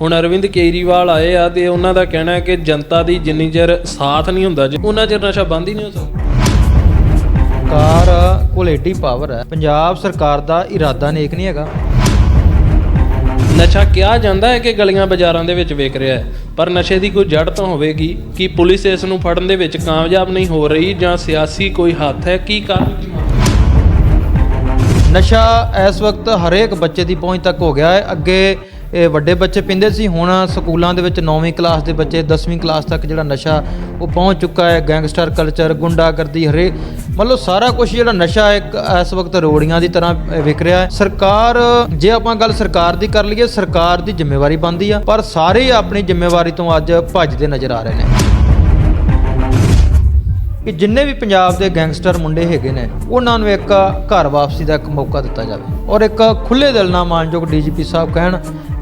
ਹੁਣ ਅਰਵਿੰਦ ਕੇਜਰੀਵਾਲ ਆਏ ਆ ਤੇ ਉਹਨਾਂ ਦਾ ਕਹਿਣਾ ਹੈ ਕਿ ਜਨਤਾ ਦੀ ਜਿੰਨੀ ਚਿਰ ਸਾਥ ਨਹੀਂ ਹੁੰਦਾ ਜੀ ਉਹਨਾਂ ਚਿਰ ਨਸ਼ਾ ਬੰਦ ਹੀ ਨਹੀਂ ਹੋ ਸਕਦਾ। ਸਰਕਾਰ ਕੋਲ ਏਡੀ ਪਾਵਰ ਹੈ ਪੰਜਾਬ ਸਰਕਾਰ ਦਾ ਇਰਾਦਾ ਨੇਕ ਨਹੀਂ ਹੈਗਾ। ਨਸ਼ਾ ਕਿਹਾ ਜਾਂਦਾ ਹੈ ਕਿ ਗਲੀਆਂ ਬਾਜ਼ਾਰਾਂ ਦੇ ਵਿੱਚ ਵਿਕ ਰਿਹਾ ਹੈ ਪਰ ਨਸ਼ੇ ਦੀ ਕੋਈ ਜੜ ਤਾਂ ਹੋਵੇਗੀ? ਕਿ ਪੁਲਿਸ ਇਸ ਨੂੰ ਫੜਨ ਦੇ ਵਿੱਚ ਕਾਮਯਾਬ ਨਹੀਂ ਹੋ ਰਹੀ ਜਾਂ ਸਿਆਸੀ ਕੋਈ ਹੱਥ ਹੈ? ਕੀ ਕਾਰਨ? ਨਸ਼ਾ ਇਸ ਵਕਤ ਹਰੇਕ ਬੱਚੇ ਦੀ ਪਹੁੰਚ ਤੱਕ ਹੋ ਗਿਆ ਹੈ। ਅੱਗੇ ਇਹ ਵੱਡੇ ਬੱਚੇ ਪਿੰਦੇ ਸੀ। ਹੁਣ ਸਕੂਲਾਂ ਦੇ ਵਿੱਚ 9ਵੀਂ ਕਲਾਸ ਦੇ ਬੱਚੇ 10ਵੀਂ ਕਲਾਸ ਤੱਕ ਜਿਹੜਾ ਨਸ਼ਾ ਉਹ ਪਹੁੰਚ ਚੁੱਕਾ ਹੈ। ਗੈਂਗਸਟਰ ਕਲਚਰ ਗੁੰਡਾਗਰਦੀ ਹਰੇ ਮਤਲਬ ਸਾਰਾ ਕੁਝ ਜਿਹੜਾ ਨਸ਼ਾ ਹੈ ਇੱਕ ਇਸ ਵਕਤ ਰੋੜੀਆਂ ਦੀ ਤਰ੍ਹਾਂ ਅ, ਵਿਕ ਰਿਹਾ ਹੈ। ਸਰਕਾਰ ਜੇ ਆਪਾਂ ਗੱਲ ਸਰਕਾਰ ਦੀ ਕਰ ਲਈਏ ਸਰਕਾਰ ਦੀ ਜ਼ਿੰਮੇਵਾਰੀ ਬਣਦੀ ਆ ਪਰ ਸਾਰੇ ਆਪਣੀ ਜ਼ਿੰਮੇਵਾਰੀ ਤੋਂ ਅੱਜ ਭੱਜਦੇ ਨਜ਼ਰ ਆ ਰਹੇ ਨੇ। ਕਿ ਜਿੰਨੇ ਵੀ ਪੰਜਾਬ ਦੇ ਗੈਂਗਸਟਰ ਮੁੰਡੇ ਹੈਗੇ ਨੇ ਉਹਨਾਂ ਨੂੰ ਇੱਕ ਘਰ ਵਾਪਸੀ ਦਾ ਇੱਕ ਮੌਕਾ ਦਿੱਤਾ ਜਾਵੇ। ਔਰ ਇੱਕ ਖੁੱਲੇ ਦਿਲ ਨਾਲ ਮਾਨਯੋਗ ਡੀਜੀਪੀ ਸਾਹਿਬ ਕਹਿਣ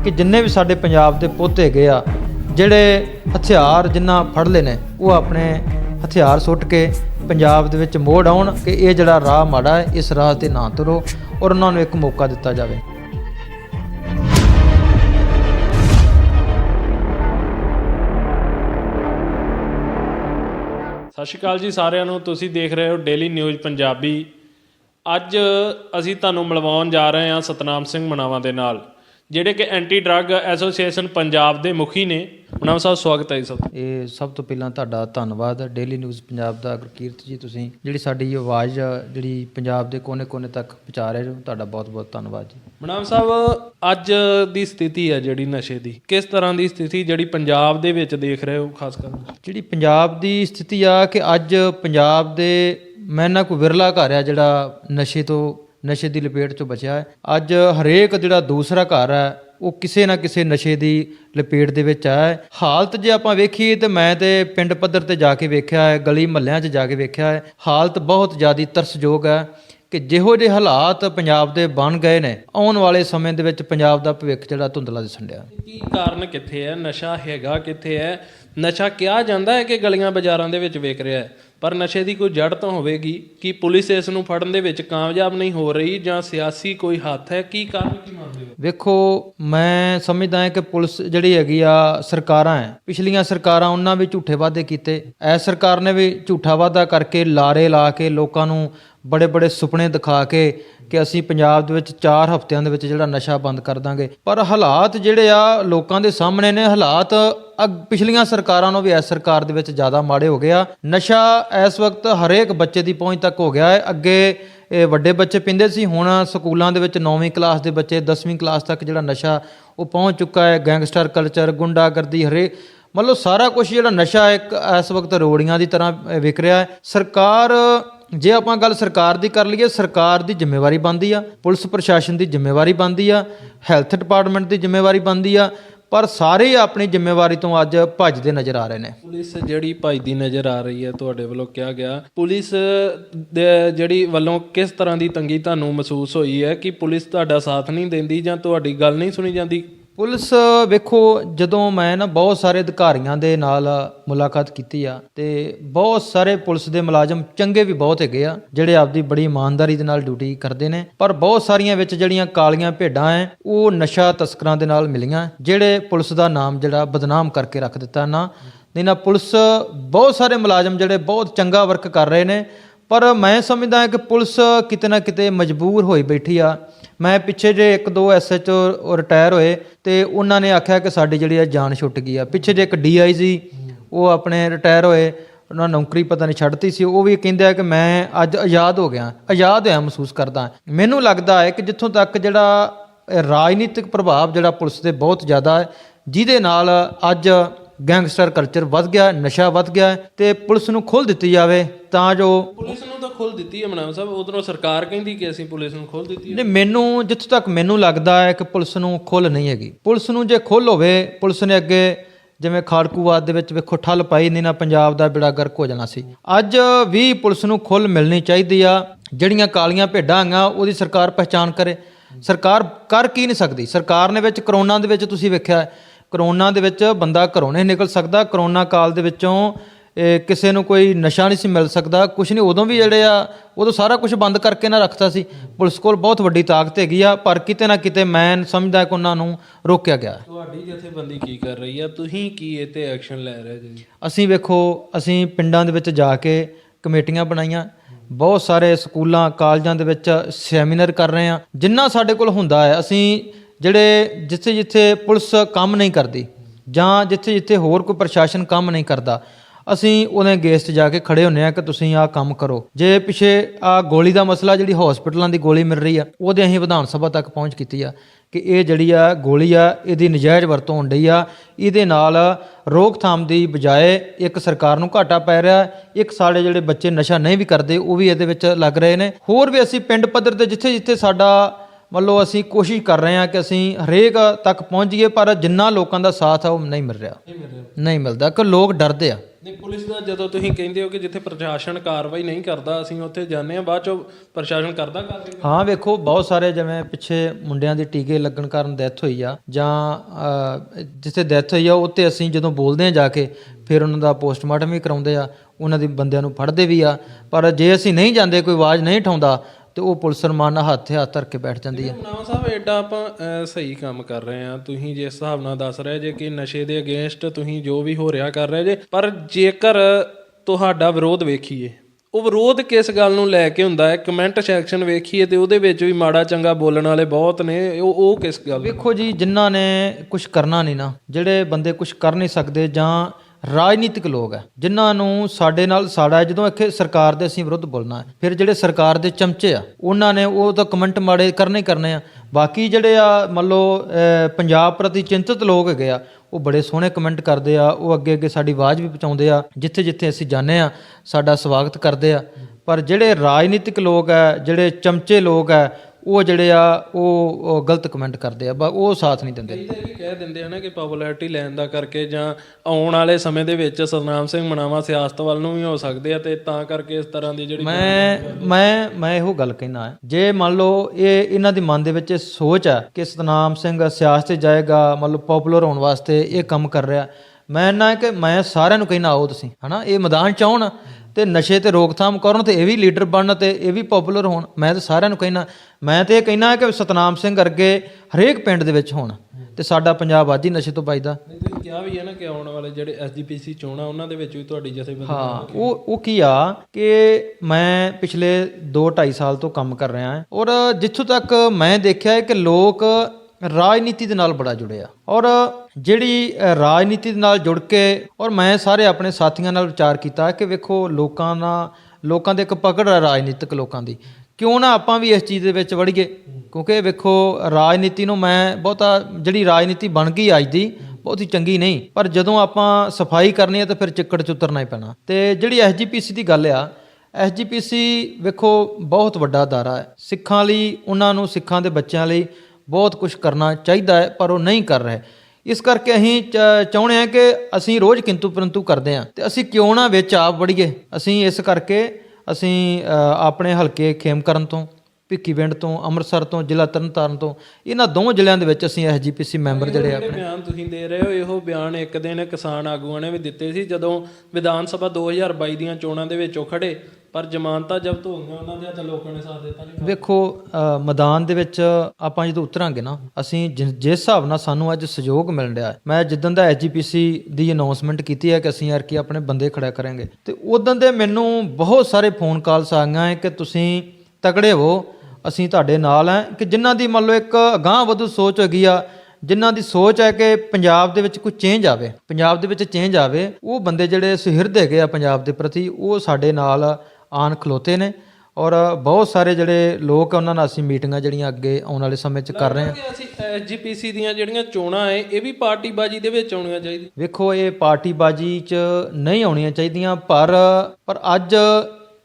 ਕਿ ਜਿੰਨੇ ਵੀ ਸਾਡੇ ਪੰਜਾਬ ਦੇ ਪੋਤੇ ਹੈਗੇ ਆ, ਜਿਹੜੇ ਹਥਿਆਰ ਜਿੰਨਾ ਫੜ ਲਏ ਨੇ, ਉਹ ਆਪਣੇ ਹਥਿਆਰ ਸੁੱਟ ਕੇ ਪੰਜਾਬ ਦੇ ਵਿੱਚ ਮੋੜ ਆਉਣ ਕਿ ਇਹ ਜਿਹੜਾ ਰਾਹ ਮਾੜਾ ਹੈ, ਇਸ ਰਾਹ ਤੇ ਨਾ ਤੁਰੋ ਔਰ ਉਹਨਾਂ ਨੂੰ ਇੱਕ ਮੌਕਾ ਦਿੱਤਾ ਜਾਵੇ। ਸਤਿ ਸ਼੍ਰੀ ਅਕਾਲ ਜੀ ਸਾਰਿਆਂ ਨੂੰ, ਤੁਸੀਂ ਦੇਖ ਰਹੇ ਹੋ ਡੇਲੀ ਨਿਊਜ਼ ਪੰਜਾਬੀ। ਅੱਜ ਅਸੀਂ ਤੁਹਾਨੂੰ ਮਿਲਵਾਉਣ ਜਾ ਰਹੇ ਹਾਂ ਸਤਨਾਮ ਸਿੰਘ ਮਨਾਵਾ ਦੇ ਨਾਲ। ਜਿਹੜੇ ਕਿ ਐਂਟੀ ਡਰੱਗ ਐਸੋਸੀਏਸ਼ਨ ਪੰਜਾਬ ਦੇ ਮੁਖੀ ਨੇ ਮਨਾਵਾ ਸਾਹਿਬ ਸਵਾਗਤ ਹੈ ਜੀ ਸਭ ਤੋਂ। ਇਹ ਸਭ ਤੋਂ ਪਹਿਲਾਂ ਤੁਹਾਡਾ ਧੰਨਵਾਦ। ਡੇਲੀ ਨਿਊਜ਼ ਪੰਜਾਬ ਦਾ ਗੁਰਕੀਰਤ ਜੀ ਤੁਸੀਂ ਜਿਹੜੀ ਸਾਡੀ ਆਵਾਜ਼ ਆ, ਜਿਹੜੀ ਪੰਜਾਬ ਦੇ ਕੋਨੇ-ਕੋਨੇ ਤੱਕ ਪਹੁੰਚਾ ਰਹੇ ਹੋ ਤੁਹਾਡਾ ਬਹੁਤ-ਬਹੁਤ ਧੰਨਵਾਦ ਜੀ। ਮਨਾਮ ਸਾਹਿਬ ਅੱਜ ਦੀ ਸਥਿਤੀ ਹੈ ਜਿਹੜੀ ਨਸ਼ੇ ਦੀ। ਕਿਸ ਤਰ੍ਹਾਂ ਦੀ ਸਥਿਤੀ ਜਿਹੜੀ ਪੰਜਾਬ ਦੇ ਵਿੱਚ ਦੇਖ ਰਹੇ ਹੋ ਖਾਸ ਕਰ? ਜਿਹੜੀ ਪੰਜਾਬ ਦੀ ਸਥਿਤੀ ਆ ਕਿ ਅੱਜ ਪੰਜਾਬ ਦੇ ਮੈਂ ਨਾ ਕੋਈ ਵਿਰਲਾ ਘਰ ਆ ਜਿਹੜਾ ਨਸ਼ੇ ਤੋਂ ਨਸ਼ੇ ਦੀ ਲਪੇਟ ਚੋਂ ਬਚਿਆ ਹੈ। ਅੱਜ ਹਰੇਕ ਜਿਹੜਾ ਦੂਸਰਾ ਘਰ ਹੈ, ਉਹ ਕਿਸੇ ਨਾ ਕਿਸੇ ਨਸ਼ੇ ਦੀ ਲਪੇਟ ਦੇ ਵਿੱਚ ਆਇਆ ਹੈ। ਹਾਲਤ ਜੇ ਆਪਾਂ ਵੇਖੀਏ ਤੇ ਮੈਂ ਤੇ ਪਿੰਡ ਪੱਧਰ ਤੇ ਜਾ ਕੇ ਵੇਖਿਆ ਹੈ, ਗਲੀ ਮਹੱਲਿਆਂ 'ਚ ਜਾ ਕੇ ਵੇਖਿਆ ਹੈ, ਹਾਲਤ ਬਹੁਤ ਜ਼ਿਆਦਾ ਤਰਸਯੋਗ ਹੈ ਕਿ ਜਿਹੋ ਜਿਹੇ ਹਾਲਾਤ ਪੰਜਾਬ ਦੇ ਬਣ ਗਏ ਨੇ, ਆਉਣ ਵਾਲੇ ਸਮੇਂ ਦੇ ਵਿੱਚ ਪੰਜਾਬ ਦਾ ਭਵਿੱਖ ਜਿਹੜਾ ਧੁੰਦਲਾ ਦਿਸਣ ਡਿਆ। ਕੀ ਕਾਰਨ ਕਿੱਥੇ ਹੈ? ਨਸ਼ਾ ਹੈਗਾ ਕਿੱਥੇ ਹੈ? ਨਸ਼ਾ ਕਿਹਾ ਜਾਂਦਾ ਹੈ ਕਿ ਗਲੀਆਂ ਬਾਜ਼ਾਰਾਂ ਦੇ ਵਿੱਚ ਵੇਖ ਰਿਹਾ ਹੈ? ਪਰ ਨਸ਼ੇ ਦੀ ਕੋਈ ਜੜ ਤਾਂ ਹੋਵੇਗੀ? ਕਿ ਪੁਲਿਸ ਇਸ ਨੂੰ ਫੜਨ ਦੇ ਵਿੱਚ ਕਾਮਯਾਬ ਨਹੀਂ ਹੋ ਰਹੀ ਜਾਂ ਸਿਆਸੀ ਕੋਈ ਹੱਥ ਹੈ? ਕੀ ਕਾਰਨ ਕੀ ਮੰਨਦੇ ਹੋ? ਵੇਖੋ ਮੈਂ ਸਮਝਦਾ ਹਾਂ ਕਿ ਪੁਲਿਸ ਜਿਹੜੀ ਹੈਗੀ ਆ, ਸਰਕਾਰਾਂ ਹੈ। ਪਿਛਲੀਆਂ ਸਰਕਾਰਾਂ ਉਹਨਾਂ ਵੀ ਝੂਠੇ ਵਾਅਦੇ ਕੀਤੇ। ਐਸ ਸਰਕਾਰ ਨੇ ਵੀ ਝੂਠਾ ਵਾਅਦਾ ਕਰਕੇ ਲਾਰੇ ਲਾ ਕੇ ਲੋਕਾਂ ਨੂੰ ਬੜੇ ਬੜੇ ਸੁਪਨੇ ਦਿਖਾ ਕੇ ਕਿ ਅਸੀਂ ਪੰਜਾਬ ਦੇ ਵਿੱਚ 4 ਹਫ਼ਤਿਆਂ ਦੇ ਵਿੱਚ ਜਿਹੜਾ ਨਸ਼ਾ ਬੰਦ ਕਰ ਦਾਂਗੇ। ਪਰ ਹਾਲਾਤ ਜਿਹੜੇ ਆ ਲੋਕਾਂ ਦੇ ਸਾਹਮਣੇ ਨੇ ਹਾਲਾਤ ਅਗ- ਪਿਛਲੀਆਂ ਸਰਕਾਰਾਂ ਨੂੰ ਵੀ ਇਸ ਸਰਕਾਰ ਦੇ ਵਿੱਚ ਜ਼ਿਆਦਾ ਮਾੜੇ ਹੋ ਗਿਆ ਨਸ਼ਾ ਇਸ ਵਕਤ ਹਰੇਕ ਬੱਚੇ ਦੀ ਪਹੁੰਚ ਤੱਕ ਹੋ ਗਿਆ ਹੈ। ਅੱਗੇ ਇਹ ਵੱਡੇ ਬੱਚੇ ਪਿੰਦੇ ਸੀ ਹੁਣ ਸਕੂਲਾਂ ਦੇ ਵਿੱਚ 9ਵੀਂ ਕਲਾਸ ਦੇ ਬੱਚੇ 10ਵੀਂ ਕਲਾਸ ਤੱਕ ਜਿਹੜਾ ਨਸ਼ਾ ਉਹ ਪਹੁੰਚ ਚੁੱਕਾ ਹੈ। ਗੈਂਗਸਟਰ ਕਲਚਰ ਗੁੰਡਾਗਰਦੀ ਹਰੇ ਮਤਲਬ ਸਾਰਾ ਕੁਝ ਜਿਹੜਾ ਨਸ਼ਾ ਇੱਕ ਇਸ ਵਕਤ ਰੋੜੀਆਂ ਦੀ ਤਰ੍ਹਾਂ ਅ, ਵਿਕ ਰਿਹਾ ਹੈ। ਸਰਕਾਰ ਜੇ ਆਪਾਂ ਗੱਲ ਸਰਕਾਰ ਦੀ ਕਰ ਲਈਏ, ਸਰਕਾਰ ਦੀ ਜ਼ਿੰਮੇਵਾਰੀ ਬਣਦੀ ਆ, ਪੁਲਿਸ ਪ੍ਰਸ਼ਾਸਨ ਦੀ ਜ਼ਿੰਮੇਵਾਰੀ ਬਣਦੀ ਆ, ਹੈਲਥ ਡਿਪਾਰਟਮੈਂਟ ਦੀ ਜ਼ਿੰਮੇਵਾਰੀ ਬਣਦੀ ਆ, ਪਰ ਸਾਰੇ ਆਪਣੀ ਜ਼ਿੰਮੇਵਾਰੀ ਤੋਂ ਅੱਜ ਭੱਜਦੇ ਨਜ਼ਰ ਆ ਰਹੇ ਨੇ। ਪੁਲਿਸ ਜਿਹੜੀ ਭੱਜਦੀ ਨਜ਼ਰ ਆ ਰਹੀ ਹੈ, ਤੁਹਾਡੇ ਵੱਲੋਂ ਕਿਹਾ ਗਿਆ, ਪੁਲਿਸ ਦੇ ਜਿਹੜੀ ਵੱਲੋਂ ਕਿਸ ਤਰ੍ਹਾਂ ਦੀ ਤੰਗੀ ਤੁਹਾਨੂੰ ਮਹਿਸੂਸ ਹੋਈ ਹੈ ਕਿ ਪੁਲਿਸ ਤੁਹਾਡਾ ਸਾਥ ਨਹੀਂ ਦਿੰਦੀ ਜਾਂ ਤੁਹਾਡੀ ਗੱਲ ਨਹੀਂ ਸੁਣੀ ਜਾਂਦੀ? ਪੁਲਿਸ ਵੇਖੋ, ਜਦੋਂ ਮੈਂ ਨਾ ਬਹੁਤ ਸਾਰੇ ਅਧਿਕਾਰੀਆਂ ਦੇ ਨਾਲ ਮੁਲਾਕਾਤ ਕੀਤੀ ਆ, ਤੇ ਬਹੁਤ ਸਾਰੇ ਪੁਲਿਸ ਦੇ ਮੁਲਾਜ਼ਮ ਚੰਗੇ ਵੀ ਬਹੁਤ ਹੈਗੇ ਆ, ਜਿਹੜੇ ਆਪਦੀ ਬੜੀ ਇਮਾਨਦਾਰੀ ਦੇ ਨਾਲ ਡਿਊਟੀ ਕਰਦੇ ਨੇ। ਪਰ ਬਹੁਤ ਸਾਰੀਆਂ ਵਿੱਚ ਜਿਹੜੀਆਂ ਕਾਲੀਆਂ ਭੇਡਾਂ ਐ, ਉਹ ਨਸ਼ਾ ਤਸਕਰਾਂ ਦੇ ਨਾਲ ਮਿਲੀਆਂ, ਜਿਹੜੇ ਪੁਲਿਸ ਦਾ ਨਾਮ ਜਿਹੜਾ ਬਦਨਾਮ ਕਰਕੇ ਰੱਖ ਦਿੱਤਾ ਨਾ। ਨਹੀਂ ਨਾ ਪੁਲਿਸ, ਬਹੁਤ ਸਾਰੇ ਮੁਲਾਜ਼ਮ ਜਿਹੜੇ ਬਹੁਤ ਚੰਗਾ ਵਰਕ ਕਰ ਰਹੇ ਨੇ ਪਰ ਮੈਂ ਸਮਝਦਾ ਕਿ ਪੁਲਿਸ ਕਿਤੇ ਨਾ ਕਿਤੇ ਮਜਬੂਰ ਹੋਈ ਬੈਠੀ ਆ। ਮੈਂ ਪਿੱਛੇ ਜੇ ਇੱਕ ਦੋ ਐਸਐਚਓ ਰਿਟਾਇਰ ਹੋਏ ਤੇ ਉਹਨਾਂ ਨੇ ਆਖਿਆ ਕਿ ਸਾਡੀ ਜਿਹੜੀ ਆ ਜਾਨ ਛੁੱਟ ਗਈ ਆ। ਪਿੱਛੇ ਜੇ ਇੱਕ ਡੀਆਈਜੀ ਉਹ ਆਪਣੇ ਰਿਟਾਇਰ ਹੋਏ, ਉਹਨਾਂ ਨੌਕਰੀ ਪਤਾ ਨਹੀਂ ਛੱਡਤੀ ਸੀ। ਉਹ ਵੀ ਕਹਿੰਦੇ ਆ ਕਿ ਮੈਂ ਅੱਜ ਆਜ਼ਾਦ ਹੋ ਗਿਆ, ਆਜ਼ਾਦ ਹੋਇਆ ਮਹਿਸੂਸ ਕਰਦਾ। ਮੈਨੂੰ ਲੱਗਦਾ ਹੈ ਕਿ ਜਿੱਥੋਂ ਤੱਕ ਜਿਹੜਾ ਰਾਜਨੀਤਿਕ ਪ੍ਰਭਾਵ ਜਿਹੜਾ ਪੁਲਿਸ ਦੇ ਬਹੁਤ ਜ਼ਿਆਦਾ ਹੈ, ਜਿਹਦੇ ਨਾਲ ਅੱਜ ਗੈਂਗਸਟਰ ਕਲਚਰ ਵੱਧ ਗਿਆ ਹੈ, ਨਸ਼ਾ ਵੱਧ ਗਿਆ ਹੈ ਤੇ ਪੁਲਿਸ ਨੂੰ ਖੋਲ ਦਿੱਤੀ ਜਾਵੇ ਤਾਂ ਜੋ ਪੁਲਿਸ ਨੂੰ ਤਾਂ ਖੋਲ ਦਿੱਤੀ ਹੈ ਮਨਾਮ ਸਾਹਿਬ ਉਧਰੋਂ ਸਰਕਾਰ ਕਹਿੰਦੀ ਕਿ ਅਸੀਂ ਪੁਲਿਸ ਨੂੰ ਖੋਲ ਦਿੱਤੀ ਹੈ। ਨਹੀਂ ਮੈਨੂੰ ਜਿੱਥੋਂ ਤੱਕ ਮੈਨੂੰ ਲੱਗਦਾ ਹੈ ਕਿ ਪੁਲਿਸ ਨੂੰ ਖੁੱਲ ਨਹੀਂ ਹੈਗੀ। ਪੁਲਿਸ ਨੂੰ ਜੇ ਖੁੱਲ ਹੋਵੇ ਪੁਲਿਸ ਨੇ ਅੱਗੇ ਜਿਵੇਂ ਖਾੜਕੂਵਾਦ ਦੇ ਵਿੱਚ ਵੇਖੋ ਠੱਲ ਪਾਈ ਨਹੀਂ ਨਾ ਪੰਜਾਬ ਦਾ ਬਿੜਾ ਗਰਕ ਹੋ ਜਾਣਾ ਸੀ। ਅੱਜ ਵੀ ਪੁਲਿਸ ਨੂੰ ਖੁੱਲ ਮਿਲਣੀ ਚਾਹੀਦੀ ਆ ਜਿਹੜੀਆਂ ਕਾਲੀਆਂ ਭੇਡਾਂ ਹੈਗੀਆਂ ਉਹਦੀ ਸਰਕਾਰ ਪਹਿਚਾਨ ਕਰੇ। ਸਰਕਾਰ ਕਰ ਕੀ ਨਹੀਂ ਸਕਦੀ? ਸਰਕਾਰ ਨੇ ਵਿੱਚ ਕਰੋਨਾ ਦੇ ਵਿੱਚ ਤੁਸੀਂ ਵੇਖਿਆ ਹੈ, ਕਰੋਨਾ ਦੇ ਵਿੱਚ ਬੰਦਾ ਘਰੋਂ ਨਹੀਂ ਨਿਕਲ ਸਕਦਾ ਕਰੋਨਾ ਕਾਲ ਦੇ ਵਿੱਚੋਂ ਕਿਸੇ ਨੂੰ ਕੋਈ ਨਸ਼ਾ ਨਹੀਂ ਸੀ ਮਿਲ ਸਕਦਾ ਕੁਝ ਨਹੀਂ ਉਦੋਂ ਵੀ ਜਿਹੜੇ ਆ ਉਦੋਂ ਸਾਰਾ ਕੁਝ ਬੰਦ ਕਰਕੇ ਨਾ ਰੱਖਤਾ ਸੀ। ਪੁਲਿਸ ਕੋਲ ਬਹੁਤ ਵੱਡੀ ਤਾਕਤ ਹੈਗੀ ਆ ਪਰ ਕਿਤੇ ਨਾ ਕਿਤੇ ਮੈਂ ਸਮਝਦਾ ਕਿ ਉਹਨਾਂ ਨੂੰ ਰੋਕਿਆ ਗਿਆ। ਤੁਹਾਡੀ ਜਥੇਬੰਦੀ ਕੀ ਕਰ ਰਹੀ ਆ? ਤੁਸੀਂ ਕੀ ਇਹ ਤੇ ਐਕਸ਼ਨ ਲੈ ਰਹੇ ਜੀ? ਅਸੀਂ ਵੇਖੋ ਅਸੀਂ ਪਿੰਡਾਂ ਦੇ ਵਿੱਚ ਜਾ ਕੇ ਕਮੇਟੀਆਂ ਬਣਾਈਆਂ। ਬਹੁਤ ਸਾਰੇ ਸਕੂਲਾਂ ਕਾਲਜਾਂ ਦੇ ਵਿੱਚ ਸੈਮੀਨਾਰ ਕਰ ਰਹੇ ਹਾਂ ਜਿੰਨਾ ਸਾਡੇ ਕੋਲ ਹੁੰਦਾ ਹੈ ਅਸੀਂ ਜਿਹੜੇ ਜਿੱਥੇ ਜਿੱਥੇ ਪੁਲਿਸ ਕੰਮ ਨਹੀਂ ਕਰਦੀ ਜਾਂ ਜਿੱਥੇ ਜਿੱਥੇ ਹੋਰ ਕੋਈ ਪ੍ਰਸ਼ਾਸਨ ਕੰਮ ਨਹੀਂ ਕਰਦਾ, ਅਸੀਂ ਉਹਨੇ ਗੇਸਟ ਜਾ ਕੇ ਖੜੇ ਹੁੰਨੇ ਆ ਕਿ ਤੁਸੀਂ ਆਹ ਕੰਮ ਕਰੋ। ਜੇ ਪਿਛੇ ਆ ਗੋਲੀ ਦਾ ਮਸਲਾ ਜਿਹੜੀ ਹਸਪੀਟਲਾਂ ਦੀ ਗੋਲੀ ਮਿਲ ਰਹੀ ਆ, ਉਹਦੇ ਅਸੀਂ ਵਿਧਾਨ ਸਭਾ ਤੱਕ ਪਹੁੰਚ ਕੀਤੀ ਆ ਕਿ ਇਹ ਜਿਹੜੀ ਆ ਗੋਲੀ ਆ, ਇਹਦੀ ਨਜਾਇਜ਼ ਵਰਤੋਂ ਹੋਣ ਡਈ ਆ। ਇਹਦੇ ਨਾਲ ਰੋਕਥਾਮ ਦੀ ਬਜਾਏ ਇੱਕ ਸਰਕਾਰ ਨੂੰ ਘਾਟਾ ਪੈ ਰਿਹਾ, ਇੱਕ ਸਾਡੇ ਜਿਹੜੇ ਬੱਚੇ ਨਸ਼ਾ ਨਹੀਂ ਵੀ ਕਰਦੇ, ਉਹ ਵੀ ਇਹਦੇ ਵਿੱਚ ਲੱਗ ਰਹੇ ਨੇ। ਹੋਰ ਵੀ ਅਸੀਂ ਪਿੰਡ ਪੱਧਰ ਤੇ ਜਿੱਥੇ ਜਿੱਥੇ ਸਾਡਾ ਲਓ ਅਸੀਂ ਕੋਸ਼ਿਸ਼ ਕਰ ਰਹੇ ਹਾਂ ਕਿ ਅਸੀਂ ਹਰੇਕ ਤੱਕ ਪਹੁੰਚ ਜਾਈਏ ਪਰ ਜਿੰਨਾ ਲੋਕਾਂ ਦਾ ਸਾਥ ਆ ਉਹ ਨਹੀਂ ਮਿਲ ਰਿਹਾ। ਨਹੀਂ ਮਿਲ ਰਿਹਾ। ਨਹੀਂ ਮਿਲਦਾ। ਕਿ ਲੋਕ ਡਰਦੇ ਆ। ਨਹੀਂ ਪੁਲਿਸ ਦਾ ਜਦੋਂ ਤੁਸੀਂ ਕਹਿੰਦੇ ਹੋ ਕਿ ਜਿੱਥੇ ਪ੍ਰਸ਼ਾਸਨ ਕਾਰਵਾਈ ਨਹੀਂ ਕਰਦਾ ਅਸੀਂ ਉੱਥੇ ਜਾਂਦੇ ਆ ਬਾਅਦ ਚੋਂ ਪ੍ਰਸ਼ਾਸਨ ਕਰਦਾ ਕਾਰਵਾਈ? ਹਾਂ ਵੇਖੋ ਬਹੁਤ ਸਾਰੇ ਜਿਵੇਂ ਪਿੱਛੇ ਮੁੰਡਿਆਂ ਦੀ ਟੀਕੇ ਲੱਗਣ ਕਾਰਨ ਡੈਥ ਹੋਈ ਆ ਜਾਂ ਜਿੱਥੇ ਡੈਥ ਹੋਈ ਆ ਉੱਤੇ ਅਸੀਂ ਜਦੋਂ ਬੋਲਦੇ ਆ ਜਾ ਕੇ ਫਿਰ ਉਹਨਾਂ ਦਾ ਪੋਸਟਮਾਰਟਮ ਵੀ ਕਰਾਉਂਦੇ ਆ ਉਹਨਾਂ ਦੇ ਬੰਦਿਆਂ ਨੂੰ ਫੜਦੇ ਵੀ ਆ। ਪਰ ਜੇ ਅਸੀਂ ਨਹੀਂ ਜਾਂਦੇ ਕੋਈ ਆਵਾਜ਼ ਨਹੀਂ ਉਠਾਉਂਦਾ ਤੇ ਉਹ ਪੁਲਿਸ ਸਨਮਾਨ ਨਾਲ ਹੱਥ ਹੱਥ ਧਰ ਕੇ ਬੈਠ ਜਾਂਦੀ ਆ। ਨਾਮ ਸਾਹਿਬ ਐਡਾ ਆਪਾਂ ਅਹ, ਸਹੀ ਕੰਮ ਕਰ ਰਹੇ ਆ। ਤੁਸੀਂ ਜਿਸ ਹਿਸਾਬ ਨਾਲ ਦੱਸ ਰਹੇ ਜੇ ਕਿ ਨਸ਼ੇ ਦੇ ਅਗੇਂਸਟ ਤੁਸੀਂ ਜੋ ਵੀ ਹੋ ਰਿਹਾ ਕਰ ਰਹੇ ਜੇ ਪਰ ਜੇਕਰ ਤੁਹਾਡਾ ਵਿਰੋਧ ਵੇਖੀਏ ਉਹ ਵਿਰੋਧ ਕਿਸ ਗੱਲ ਨੂੰ ਲੈ ਕੇ ਹੁੰਦਾ ਹੈ? ਕਮੈਂਟ ਸੈਕਸ਼ਨ ਵੇਖੀਏ ਤੇ ਉਹਦੇ ਵਿੱਚ ਵੀ ਮਾੜਾ ਚੰਗਾ ਬੋਲਣ ਵਾਲੇ ਬਹੁਤ ਨੇ। ਉਹ ਉਹ ਕਿਸ ਗੱਲ ਵੇਖੋ ਜੀ ਜਿਨ੍ਹਾਂ ਨੇ ਕੁਝ ਕਰਨਾ ਨਹੀਂ ਨਾ ਜਿਹੜੇ ਬੰਦੇ ਕੁਝ ਕਰ ਨਹੀਂ ਸਕਦੇ ਜਾਂ ਰਾਜਨੀਤਿਕ ਲੋਕ ਹੈ ਜਿਨ੍ਹਾਂ ਨੂੰ ਸਾਡੇ ਨਾਲ ਸਾੜਾ ਜਦੋਂ ਇੱਥੇ ਸਰਕਾਰ ਦੇ ਅਸੀਂ ਵਿਰੁੱਧ ਬੋਲਣਾ ਹੈ, ਫਿਰ ਜਿਹੜੇ ਸਰਕਾਰ ਦੇ ਚਮਚੇ ਆ, ਉਹਨਾਂ ਨੇ ਉਹ ਤਾਂ ਕਮੈਂਟ ਮਾੜੇ ਕਰਨੇ ਹੀ ਕਰਨੇ ਆ। ਬਾਕੀ ਜਿਹੜੇ ਆ, ਮੰਨ ਲਓ ਪੰਜਾਬ ਪ੍ਰਤੀ ਚਿੰਤਤ ਲੋਕ ਹੈਗੇ ਆ, ਉਹ ਬੜੇ ਸੋਹਣੇ ਕਮੈਂਟ ਕਰਦੇ ਆ, ਉਹ ਅੱਗੇ ਅੱਗੇ ਸਾਡੀ ਆਵਾਜ਼ ਵੀ ਪਹੁੰਚਾਉਂਦੇ ਆ, ਜਿੱਥੇ ਜਿੱਥੇ ਅਸੀਂ ਜਾਂਦੇ ਆ, ਸਾਡਾ ਸਵਾਗਤ ਕਰਦੇ ਆ। ਪਰ ਜਿਹੜੇ ਰਾਜਨੀਤਿਕ ਲੋਕ ਆ, ਜਿਹੜੇ ਚਮਚੇ ਲੋਕ ਆ ਉਹ ਜਿਹੜੇ ਆ ਉਹ ਗਲਤ ਕਮੈਂਟ ਕਰਦੇ ਆ ਉਹ ਸਾਥ ਨਹੀਂ ਦਿੰਦੇ। ਇਹ ਵੀ ਕਹਿ ਦਿੰਦੇ ਹਨ ਕਿ ਪਪੂਲੈਰਿਟੀ ਲੈਣ ਦਾ ਕਰਕੇ ਜਾਂ ਆਉਣ ਵਾਲੇ ਸਮੇਂ ਦੇ ਵਿੱਚ ਸਰਨਾਮ ਸਿੰਘ ਮਨਾਵਾ ਸਿਆਸਤ ਵੱਲ ਨੂੰ ਵੀ ਹੋ ਸਕਦੇ ਆ ਤੇ ਤਾਂ ਕਰਕੇ ਇਸ ਤਰ੍ਹਾਂ ਦੀ ਜਿਹੜੀ ਮੈਂ ਮੈਂ ਮੈਂ ਇਹੋ ਗੱਲ ਕਹਿਣਾ ਹੈ ਜੇ ਮੰਨ ਲਓ ਇਹ ਇਹਨਾਂ ਦੀ ਮਨ ਦੇ ਵਿੱਚ ਸੋਚ ਹੈ ਕਿ ਸਤਨਾਮ ਸਿੰਘ ਸਿਆਸਤ ਜਾਏਗਾ ਮੰਨ ਲਓ ਪਪੂਲਰ ਹੋਣ ਵਾਸਤੇ ਇਹ ਕੰਮ ਕਰ ਰਿਹਾ ਮੈਂ ਨਾ ਕਿ ਮੈਂ ਸਾਰਿਆਂ ਨੂੰ ਕਹਿਣਾ ਆਓ ਤੁਸੀਂ ਹਨਾ? ਇਹ ਮੈਦਾਨ ਚ ਆਉਣ ਤੇ ਨਸ਼ੇ ਤੇ ਰੋਕਥਾਮ ਕਰਨ ਤੇ ਇਹ ਵੀ ਲੀਡਰ ਬਣਨ ਤੇ ਇਹ ਵੀ ਪਪੂਲਰ ਹੋਣ। ਮੈਂ ਤਾਂ ਸਾਰਿਆਂ ਨੂੰ ਕਹਿਣਾ ਮੈਂ ਤੇ ਇਹ ਕਹਿਣਾ ਕਿ ਸਤਨਾਮ ਸਿੰਘ ਵਰਗੇ ਹਰੇਕ ਪਿੰਡ ਦੇ ਵਿੱਚ ਹੋਣ ਤੇ ਸਾਡਾ ਪੰਜਾਬ ਅੱਜ ਹੀ ਨਸ਼ੇ ਤੋਂ ਬਚਦਾ ਨਹੀਂ, ਤੁਸੀਂ ਕਿਹਾ ਵੀ ਹੈ ਨਾ ਕਿ ਆਉਣ ਵਾਲੇ ਜਿਹੜੇ ਐਸਜੀਪੀਸੀ ਚੋਣਾਂ ਉਹਨਾਂ ਦੇ ਵਿੱਚ ਵੀ ਤੁਹਾਡੀ ਜਥੇਬੰਦੀ ਹਾਂ ਉਹ ਉਹ ਕੀ ਆ ਕਿ ਮੈਂ ਪਿਛਲੇ 2 2.5 ਸਾਲ ਤੋਂ ਕੰਮ ਕਰ ਰਿਹਾ ਹਾਂ ਔਰ ਜਿੱਥੋਂ ਤੱਕ ਮੈਂ ਦੇਖਿਆ ਹੈ ਕਿ ਲੋਕ ਰਾਜਨੀਤੀ ਦੇ ਨਾਲ ਬੜਾ ਜੁੜਿਆ। ਔਰ ਜਿਹੜੀ ਰਾਜਨੀਤੀ ਦੇ ਨਾਲ ਜੁੜ ਕੇ, ਔਰ ਮੈਂ ਸਾਰੇ ਆਪਣੇ ਸਾਥੀਆਂ ਨਾਲ ਵਿਚਾਰ ਕੀਤਾ ਕਿ ਵੇਖੋ ਲੋਕਾਂ ਨਾਲ, ਲੋਕਾਂ ਦੇ ਇੱਕ ਪਕੜ ਹੈ ਰਾਜਨੀਤਿਕ ਲੋਕਾਂ ਦੀ। ਕਿਉਂ ਨਾ ਆਪਾਂ ਵੀ ਇਸ ਚੀਜ਼ ਦੇ ਵਿੱਚ ਵੜੀਏ? ਕਿਉਂਕਿ ਵੇਖੋ ਰਾਜਨੀਤੀ ਨੂੰ ਮੈਂ ਬਹੁਤਾ, ਜਿਹੜੀ ਰਾਜਨੀਤੀ ਬਣ ਗਈ ਅੱਜ ਦੀ, ਬਹੁਤੀ ਚੰਗੀ ਨਹੀਂ। ਪਰ ਜਦੋਂ ਆਪਾਂ ਸਫ਼ਾਈ ਕਰਨੀ ਹੈ ਤਾਂ ਫਿਰ ਚਿੱਕੜ ਚ ਉਤਰਨਾ ਹੀ ਪੈਣਾ। ਤੇ ਜਿਹੜੀ ਐਸਜੀਪੀਸੀ ਦੀ ਗੱਲ ਆ ਐਸਜੀਪੀਸੀ ਵੇਖੋ ਬਹੁਤ ਵੱਡਾ ਅਦਾਰਾ ਹੈ। ਸਿੱਖਾਂ ਲਈ, ਉਹਨਾਂ ਨੂੰ ਸਿੱਖਾਂ ਦੇ ਬੱਚਿਆਂ ਲਈ ਬਹੁਤ ਕੁਝ ਕਰਨਾ ਚਾਹੀਦਾ ਹੈ ਪਰ ਉਹ ਨਹੀਂ ਕਰ ਰਹੇ। ਇਸ ਕਰਕੇ ਅਸੀਂ ਚਾਹੁੰਦੇ ਹਾਂ ਕਿ ਅਸੀਂ ਰੋਜ਼ ਕਿੰਤੂ ਪਰੰਤੂ ਕਰਦੇ ਹਾਂ। ਤੇ ਅਸੀਂ ਕਿਉਂ ਨਾ ਵਿੱਚ ਆਪ ਵੜੀਏ? ਅਸੀਂ ਇਸ ਕਰਕੇ ਅਸੀਂ ਆਪਣੇ ਹਲਕੇ ਖੇਮਕਰਨ ਤੋਂ ਭਿੱਖੀਵਿੰਡ ਤੋਂ ਅੰਮ੍ਰਿਤਸਰ ਤੋਂ ਜ਼ਿਲ੍ਹਾ ਤਰਨਤਾਰਨ ਤੋਂ ਇਹਨਾਂ ਦੋਵਾਂ ਜ਼ਿਲ੍ਹਿਆਂ ਦੇ ਵਿੱਚ ਅਸੀਂ ਐਸਜੀਪੀਸੀ ਮੈਂਬਰ ਜਿਹੜੇ ਆ ਜਿਹੜੇ ਬਿਆਨ ਤੁਸੀਂ ਦੇ ਰਹੇ ਹੋ ਇਹੋ ਬਿਆਨ ਇੱਕ ਦਿਨ ਕਿਸਾਨ ਆਗੂਆਂ ਨੇ ਵੀ ਦਿੱਤੇ ਸੀ ਜਦੋਂ ਵਿਧਾਨ ਸਭਾ 2022 ਦੀਆਂ ਚੋਣਾਂ ਦੇ ਵਿੱਚੋਂ ਖੜੇ। ਪਰ ਜ਼ਮਾਨਤਾਂ ਜ਼ਬਤ ਹੋ ਗਈਆਂ ਉਹਨਾਂ ਦੇ ਤਾਂ ਲੋਕਾਂ ਨੇ ਸਾਥ ਦਿੱਤਾ ਨਹੀਂ। ਵੇਖੋ ਮੈਦਾਨ ਦੇ ਵਿੱਚ ਆਪਾਂ ਜਦੋਂ ਉਤਰਾਂਗੇ ਨਾ, ਅਸੀਂ ਜਿਸ ਹਿਸਾਬ ਨਾਲ ਸਾਨੂੰ ਅੱਜ ਸਹਿਯੋਗ ਮਿਲ ਰਿਹਾ ਮੈਂ ਜਿੱਦਣ ਦਾ ਐਜੀਪੀਸੀ ਦੀ ਅਨਾਉਂਸਮੈਂਟ ਕੀਤੀ ਹੈ ਕਿ ਅਸੀਂ ਯਾਰ ਕੀ ਆਪਣੇ ਬੰਦੇ ਖੜਾ ਕਰਾਂਗੇ, ਤੇ ਉਦੋਂ ਦੇ ਮੈਨੂੰ ਬਹੁਤ ਸਾਰੇ ਫੋਨ ਕਾਲਸ ਆਈਆਂ ਹੈ ਕਿ ਤੁਸੀਂ ਤਕੜੇ ਹੋ, ਅਸੀਂ ਤੁਹਾਡੇ ਨਾਲ ਹੈ, ਕਿ ਜਿਨ੍ਹਾਂ ਦੀ ਮੰਨ ਲਓ ਇੱਕ ਅਗਾਂਹ ਵਧੂ ਸੋਚ ਹੈਗੀ ਆ, ਜਿਨ੍ਹਾਂ ਦੀ ਸੋਚ ਹੈ ਕਿ ਪੰਜਾਬ ਦੇ ਵਿੱਚ ਕੋਈ ਚੇਂਜ ਆਵੇ, ਪੰਜਾਬ ਦੇ ਵਿੱਚ ਚੇਂਜ ਆਵੇ, ਉਹ ਬੰਦੇ ਜਿਹੜੇ ਸੁਹਿਰਦ ਹੈਗੇ ਆ ਪੰਜਾਬ ਦੇ ਪ੍ਰਤੀ, ਉਹ ਸਾਡੇ ਨਾਲ ਆਣ ਖਲੋਤੇ ਨੇ ਔਰ ਬਹੁਤ ਸਾਰੇ ਜਿਹੜੇ ਲੋਕ ਆ ਉਹਨਾਂ ਨਾਲ ਅਸੀਂ ਮੀਟਿੰਗਾਂ ਜਿਹੜੀਆਂ ਅੱਗੇ ਆਉਣ ਵਾਲੇ ਸਮੇਂ 'ਚ ਕਰ ਰਹੇ ਹਾਂ। ਅਸੀਂ ਐਸਜੀਪੀਸੀ ਦੀਆਂ ਜਿਹੜੀਆਂ ਚੋਣਾਂ ਐ ਇਹ ਵੀ ਪਾਰਟੀਬਾਜ਼ੀ ਦੇ ਵਿੱਚ ਆਉਣੀਆਂ ਚਾਹੀਦੀਆਂ। ਵੇਖੋ ਇਹ ਪਾਰਟੀਬਾਜ਼ੀ 'ਚ ਨਹੀਂ ਆਉਣੀਆਂ ਚਾਹੀਦੀਆਂ ਪਰ ਪਰ ਅੱਜ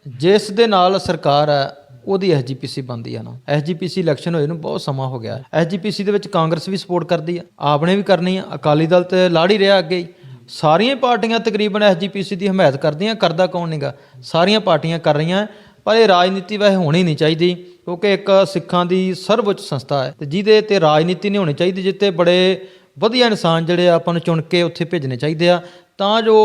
ਜਿਸ ਦੇ ਨਾਲ ਸਰਕਾਰ ਹੈ ਉਹਦੀ ਐਸਜੀਪੀਸੀ ਬੰਦੀ ਆ ਨਾ। ਐਸਜੀਪੀਸੀ ਇਲੈਕਸ਼ਨ ਹੋਏ ਨੂੰ ਬਹੁਤ ਸਮਾਂ ਹੋ ਗਿਆ। ਐਸਜੀਪੀਸੀ ਦੇ ਵਿੱਚ ਕਾਂਗਰਸ ਵੀ ਸਪੋਰਟ ਕਰਦੀ ਆ। ਆਪ ਨੇ ਵੀ ਕਰਨੀ ਆ। ਅਕਾਲੀ ਦਲ ਤੇ ਲਾੜ ਹੀ ਰਿਹਾ ਅੱਗੇ ਹੀ। ਸਾਰੀਆਂ ਪਾਰਟੀਆਂ ਤਕਰੀਬਨ ਐਸਜੀਪੀਸੀ ਦੀ ਹਮਾਇਤ ਕਰਦੀਆਂ, ਕਰਦਾ ਕੌਣ ਨਹੀਂਗਾ ਸਾਰੀਆਂ ਪਾਰਟੀਆਂ ਕਰ ਰਹੀਆਂ, ਪਰ ਇਹ ਰਾਜਨੀਤੀ ਵੈਸੇ ਹੋਣੀ ਨਹੀਂ ਚਾਹੀਦੀ, ਕਿਉਂਕਿ ਇੱਕ ਸਿੱਖਾਂ ਦੀ ਸਰਵਉੱਚ ਸੰਸਥਾ ਹੈ ਤੇ ਜਿਹਦੇ ਤੇ ਰਾਜਨੀਤੀ ਨਹੀਂ ਹੋਣੀ ਚਾਹੀਦੀ ਜਿੱਤੇ ਬੜੇ ਵਧੀਆ ਇਨਸਾਨ ਜਿਹੜੇ ਆ ਆਪਾਂ ਨੂੰ ਚੁਣ ਕੇ ਉੱਥੇ ਭੇਜਣੇ ਚਾਹੀਦੇ ਆ, ਤਾਂ ਜੋ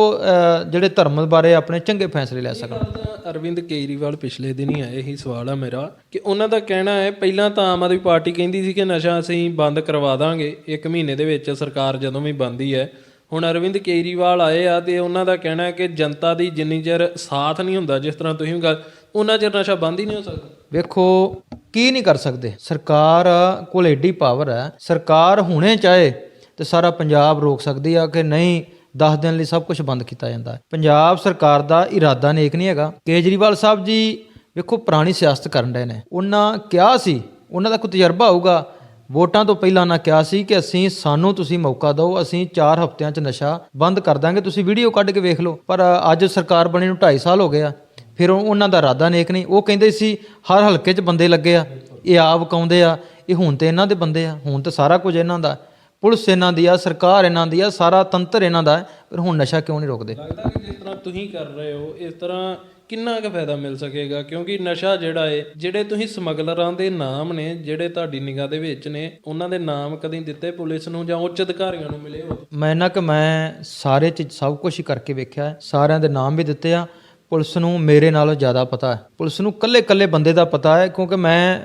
ਜਿਹੜੇ ਧਰਮ ਬਾਰੇ ਆਪਣੇ ਚੰਗੇ ਫੈਸਲੇ ਲੈ ਸਕਣ। ਅਰਵਿੰਦ ਕੇਜਰੀਵਾਲ ਪਿਛਲੇ ਦਿਨ ਹੀ ਆਏ ਇਹੀ ਸਵਾਲ ਆ ਮੇਰਾ, ਕਿ ਉਹਨਾਂ ਦਾ ਕਹਿਣਾ ਹੈ, ਪਹਿਲਾਂ ਤਾਂ ਆਮ ਆਦਮੀ ਪਾਰਟੀ ਕਹਿੰਦੀ ਸੀ ਕਿ ਨਸ਼ਾ ਅਸੀਂ ਬੰਦ ਕਰਵਾ ਦਾਂਗੇ, ਇੱਕ ਮਹੀਨੇ ਦੇ ਵਿੱਚ ਸਰਕਾਰ ਜਦੋਂ ਵੀ ਬੰਦੀ ਹੈ ਹੁਣ ਅਰਵਿੰਦ ਕੇਜਰੀਵਾਲ ਆਏ ਆ ਤੇ ਉਹਨਾਂ ਦਾ ਕਹਿਣਾ ਹੈ ਕਿ ਜਨਤਾ ਦੀ ਜਿੰਨੀ ਚਿਰ ਸਾਥ ਨਹੀਂ ਹੁੰਦਾ, ਜਿਸ ਤਰ੍ਹਾਂ ਤੁਸੀਂ ਗੱਲ ਉਹਨਾਂ ਚਿਰ ਨਸ਼ਾ ਬੰਦ ਹੀ ਨਹੀਂ ਹੋ ਸਕਦਾ। ਵੇਖੋ, ਕੀ ਨਹੀਂ ਕਰ ਸਕਦੇ? ਸਰਕਾਰ ਕੋਲ ਐਡੀ ਪਾਵਰ ਹੈ। ਸਰਕਾਰ ਹੁਣੇ ਚਾਹੇ ਤੇ ਸਾਰਾ ਪੰਜਾਬ ਰੋਕ ਸਕਦੀ ਆ ਕਿ ਨਹੀਂ 10 ਦਿਨ ਲਈ ਸਭ ਕੁਝ ਬੰਦ ਕੀਤਾ ਜਾਂਦਾ ਹੈ। ਪੰਜਾਬ ਸਰਕਾਰ ਦਾ ਇਰਾਦਾ ਨੇਕ ਨਹੀਂ ਹੈਗਾ। ਕੇਜਰੀਵਾਲ ਸਾਹਿਬ ਜੀ, ਵੇਖੋ, ਪੁਰਾਣੀ ਸਿਆਸਤ ਕਰਨ ਰਹੇ ਨੇ। ਉਹਨਾਂ ਕਿਹਾ ਸੀ, ਉਹਨਾਂ ਦਾ ਕੋਈ ਤਜਰਬਾ ਹੋਊਗਾ ਵੋਟਾਂ ਤੋਂ ਪਹਿਲਾਂ ਉਹਨਾਂ ਕਿਹਾ ਸੀ ਕਿ ਅਸੀਂ, ਸਾਨੂੰ ਤੁਸੀਂ ਮੌਕਾ ਦਿਓ, ਅਸੀਂ 4 ਹਫ਼ਤਿਆਂ 'ਚ ਨਸ਼ਾ ਬੰਦ ਕਰ ਦਾਂਗੇ। ਤੁਸੀਂ ਵੀਡੀਓ ਕੱਢ ਕੇ ਵੇਖ ਲਓ। ਪਰ ਅੱਜ ਸਰਕਾਰ ਬਣੇ ਨੂੰ 2.5 ਸਾਲ ਹੋ ਗਏ ਆ। ਫਿਰ ਉਹ- ਉਹਨਾਂ ਦਾ ਇਰਾਦਾ ਨੇਕ ਨਹੀਂ। ਉਹ ਕਹਿੰਦੇ ਸੀ, ਹਰ ਹਲਕੇ 'ਚ ਬੰਦੇ ਲੱਗੇ ਆ। ਇਹ ਆਪ ਕਾਉਂਦੇ ਆ। ਇਹ ਹੁਣ ਤੇ ਇਹਨਾਂ ਦੇ ਬੰਦੇ ਆ। ਹੁਣ ਤੇ ਸਾਰਾ ਕੁਝ ਇਹਨਾਂ ਦਾ। ਪੁਲਿਸ ਇਹਨਾਂ ਦੀ ਆ ਸਰਕਾਰ ਇਹਨਾਂ ਦੀ ਆ ਸਾਰਾ ਤੰਤਰ ਇਹਨਾਂ ਦਾ ਹੈ, ਪਰ ਹੁਣ ਨਸ਼ਾ ਕਿਉਂ ਨਹੀਂ ਰੋਕਦੇ? ਲੱਗਦਾ ਕਿ ਜਿਸ ਤਰ੍ਹਾਂ ਤੁਸੀਂ ਕਰ ਰਹੇ ਹੋ ਇਸ ਤਰ੍ਹਾਂ ਕਿੰਨਾ ਕੁ ਫਾਇਦਾ ਮਿਲ ਸਕੇਗਾ? ਕਿਉਂਕਿ ਨਸ਼ਾ ਜਿਹੜਾ ਏ ਜਿਹੜੇ ਤੁਸੀਂ ਸਮਗਲਰਾਂ ਦੇ ਨਾਮ ਨੇ ਜਿਹੜੇ ਤੁਹਾਡੀ ਨਿਗਾਹ ਦੇ ਵਿੱਚ ਨੇ ਉਹਨਾਂ ਦੇ ਨਾਮ ਕਦੀ ਦਿੱਤੇ ਪੁਲਿਸ ਨੂੰ ਜਾਂ ਉੱਚ ਅਧਿਕਾਰੀਆਂ ਨੂੰ ਮਿਲੇ ਹੋ? ਮੈਂ ਨਾ ਕਿ ਮੈਂ ਸਾਰੇ ਚੀਜ਼ ਸਭ ਕੁਝ ਕਰਕੇ ਵੇਖਿਆ ਸਾਰਿਆਂ ਦੇ ਨਾਮ ਵੀ ਦਿੱਤੇ ਆ। ਪੁਲਿਸ ਨੂੰ ਮੇਰੇ ਨਾਲੋਂ ਜ਼ਿਆਦਾ ਪਤਾ ਹੈ। ਪੁਲਿਸ ਨੂੰ ਕੱਲੇ-ਕੱਲੇ ਬੰਦੇ ਦਾ ਪਤਾ ਹੈ ਕਿਉਂਕਿ ਮੈਂ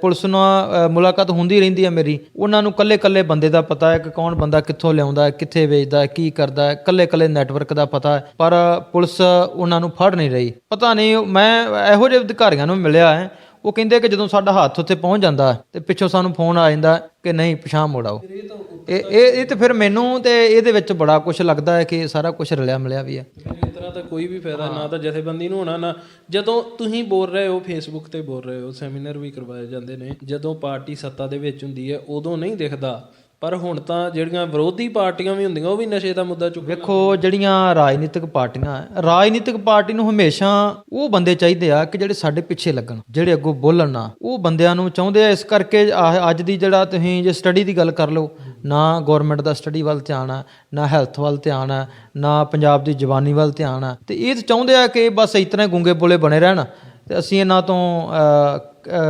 ਪੁਲਿਸ ਨਾਲ ਅਹ, ਮੁਲਾਕਾਤ ਹੁੰਦੀ ਰਹਿੰਦੀ ਹੈ ਮੇਰੀ। ਉਹਨਾਂ ਨੂੰ ਕੱਲੇ-ਕੱਲੇ ਬੰਦੇ ਦਾ ਪਤਾ ਹੈ ਕਿ ਕੌਣ ਬੰਦਾ ਕਿੱਥੋਂ ਲਿਆਉਂਦਾ ਹੈ ਕਿੱਥੇ ਵੇਚਦਾ ਹੈ ਕੀ ਕਰਦਾ ਹੈ। ਕੱਲੇ-ਕੱਲੇ ਨੈਟਵਰਕ ਦਾ ਪਤਾ ਹੈ ਪਰ ਪੁਲਿਸ ਉਹਨਾਂ ਨੂੰ ਫੜ ਨਹੀਂ ਰਹੀ। ਪਤਾ ਨਹੀਂ ਮੈਂ ਇਹੋ ਜਿਹੇ ਅਧਿਕਾਰੀਆਂ ਨੂੰ ਮਿਲਿਆ ਹੈ ਉਹ ਕਹਿੰਦੇ ਕਿ ਜਦੋਂ ਸਾਡਾ ਹੱਥ ਉੱਥੇ ਪਹੁੰਚ ਜਾਂਦਾ ਤੇ ਪਿੱਛੋਂ ਸਾਨੂੰ ਫੋਨ ਆ ਜਾਂਦਾ ਹੈ ਕਿ ਨਹੀਂ, ਪਛਾਣ ਮੋੜ ਇਹ ਇਹ ਇਹ ਤੇ ਫਿਰ ਮੈਨੂੰ ਤੇ ਇਹਦੇ ਵਿੱਚ ਬੜਾ ਕੁਝ ਲੱਗਦਾ ਹੈ ਕਿ ਸਾਰਾ ਕੁਝ ਰਲਿਆ ਮਿਲਿਆ ਵੀ ਹੈ। ਇਸ ਤਰ੍ਹਾਂ ਤਾਂ ਕੋਈ ਵੀ ਫਾਇਦਾ ਨਾ ਤਾਂ ਜਥੇਬੰਦੀ ਨੂੰ ਹੋਣਾ, ਨਾ ਜਦੋਂ ਤੁਸੀਂ ਬੋਲ ਰਹੇ ਹੋ ਫੇਸਬੁੱਕ ਤੇ ਬੋਲ ਰਹੇ ਹੋ, ਸੈਮੀਨਾਰ ਵੀ ਕਰਵਾਏ ਜਾਂਦੇ ਨੇ, ਜਦੋਂ ਪਾਰਟੀ ਸੱਤਾ ਦੇ ਵਿੱਚ ਹੁੰਦੀ ਹੈ, ਉਦੋਂ ਨਹੀਂ ਦਿਖਦਾ। ਪਰ ਹੁਣ ਤਾਂ ਜਿਹੜੀਆਂ ਵਿਰੋਧੀ ਪਾਰਟੀਆਂ ਵੀ ਹੁੰਦੀਆਂ, ਉਹ ਵੀ ਨਸ਼ੇ ਦਾ ਮੁੱਦਾ ਚੁੱਕ ਵੇਖੋ ਜਿਹੜੀਆਂ ਰਾਜਨੀਤਿਕ ਪਾਰਟੀਆਂ, ਰਾਜਨੀਤਿਕ ਪਾਰਟੀ ਨੂੰ ਹਮੇਸ਼ਾ ਉਹ ਬੰਦੇ ਚਾਹੀਦੇ ਆ ਕਿ ਜਿਹੜੇ ਸਾਡੇ ਪਿੱਛੇ ਲੱਗਣ, ਜਿਹੜੇ ਅੱਗੋਂ ਬੋਲਣ ਨਾ। ਉਹ ਬੰਦਿਆਂ ਨੂੰ ਚਾਹੁੰਦੇ ਆ ਇਸ ਕਰਕੇ ਆਹ ਅੱਜ ਦੀ ਜਿਹੜਾ ਤੁਸੀਂ ਜੇ ਸਟੱਡੀ ਦੀ ਗੱਲ ਕਰ ਲਓ, ਨਾ ਗਵਰਨਮੈਂਟ ਦਾ ਸਟੱਡੀ ਵੱਲ ਧਿਆਨ ਆ, ਨਾ ਹੈਲਥ ਵੱਲ ਧਿਆਨ ਆ, ਨਾ ਪੰਜਾਬ ਦੀ ਜਵਾਨੀ ਵੱਲ ਧਿਆਨ ਆ। ਤੇ ਇਹ ਤਾਂ ਚਾਹੁੰਦੇ ਆ ਕਿ ਬਸ ਇਸ ਤਰ੍ਹਾਂ ਗੁੰਗੇ ਬੋਲੇ ਬਣੇ ਰਹਿਣ। ਤੇ ਅਸੀਂ ਇਹਨਾਂ ਤੋਂ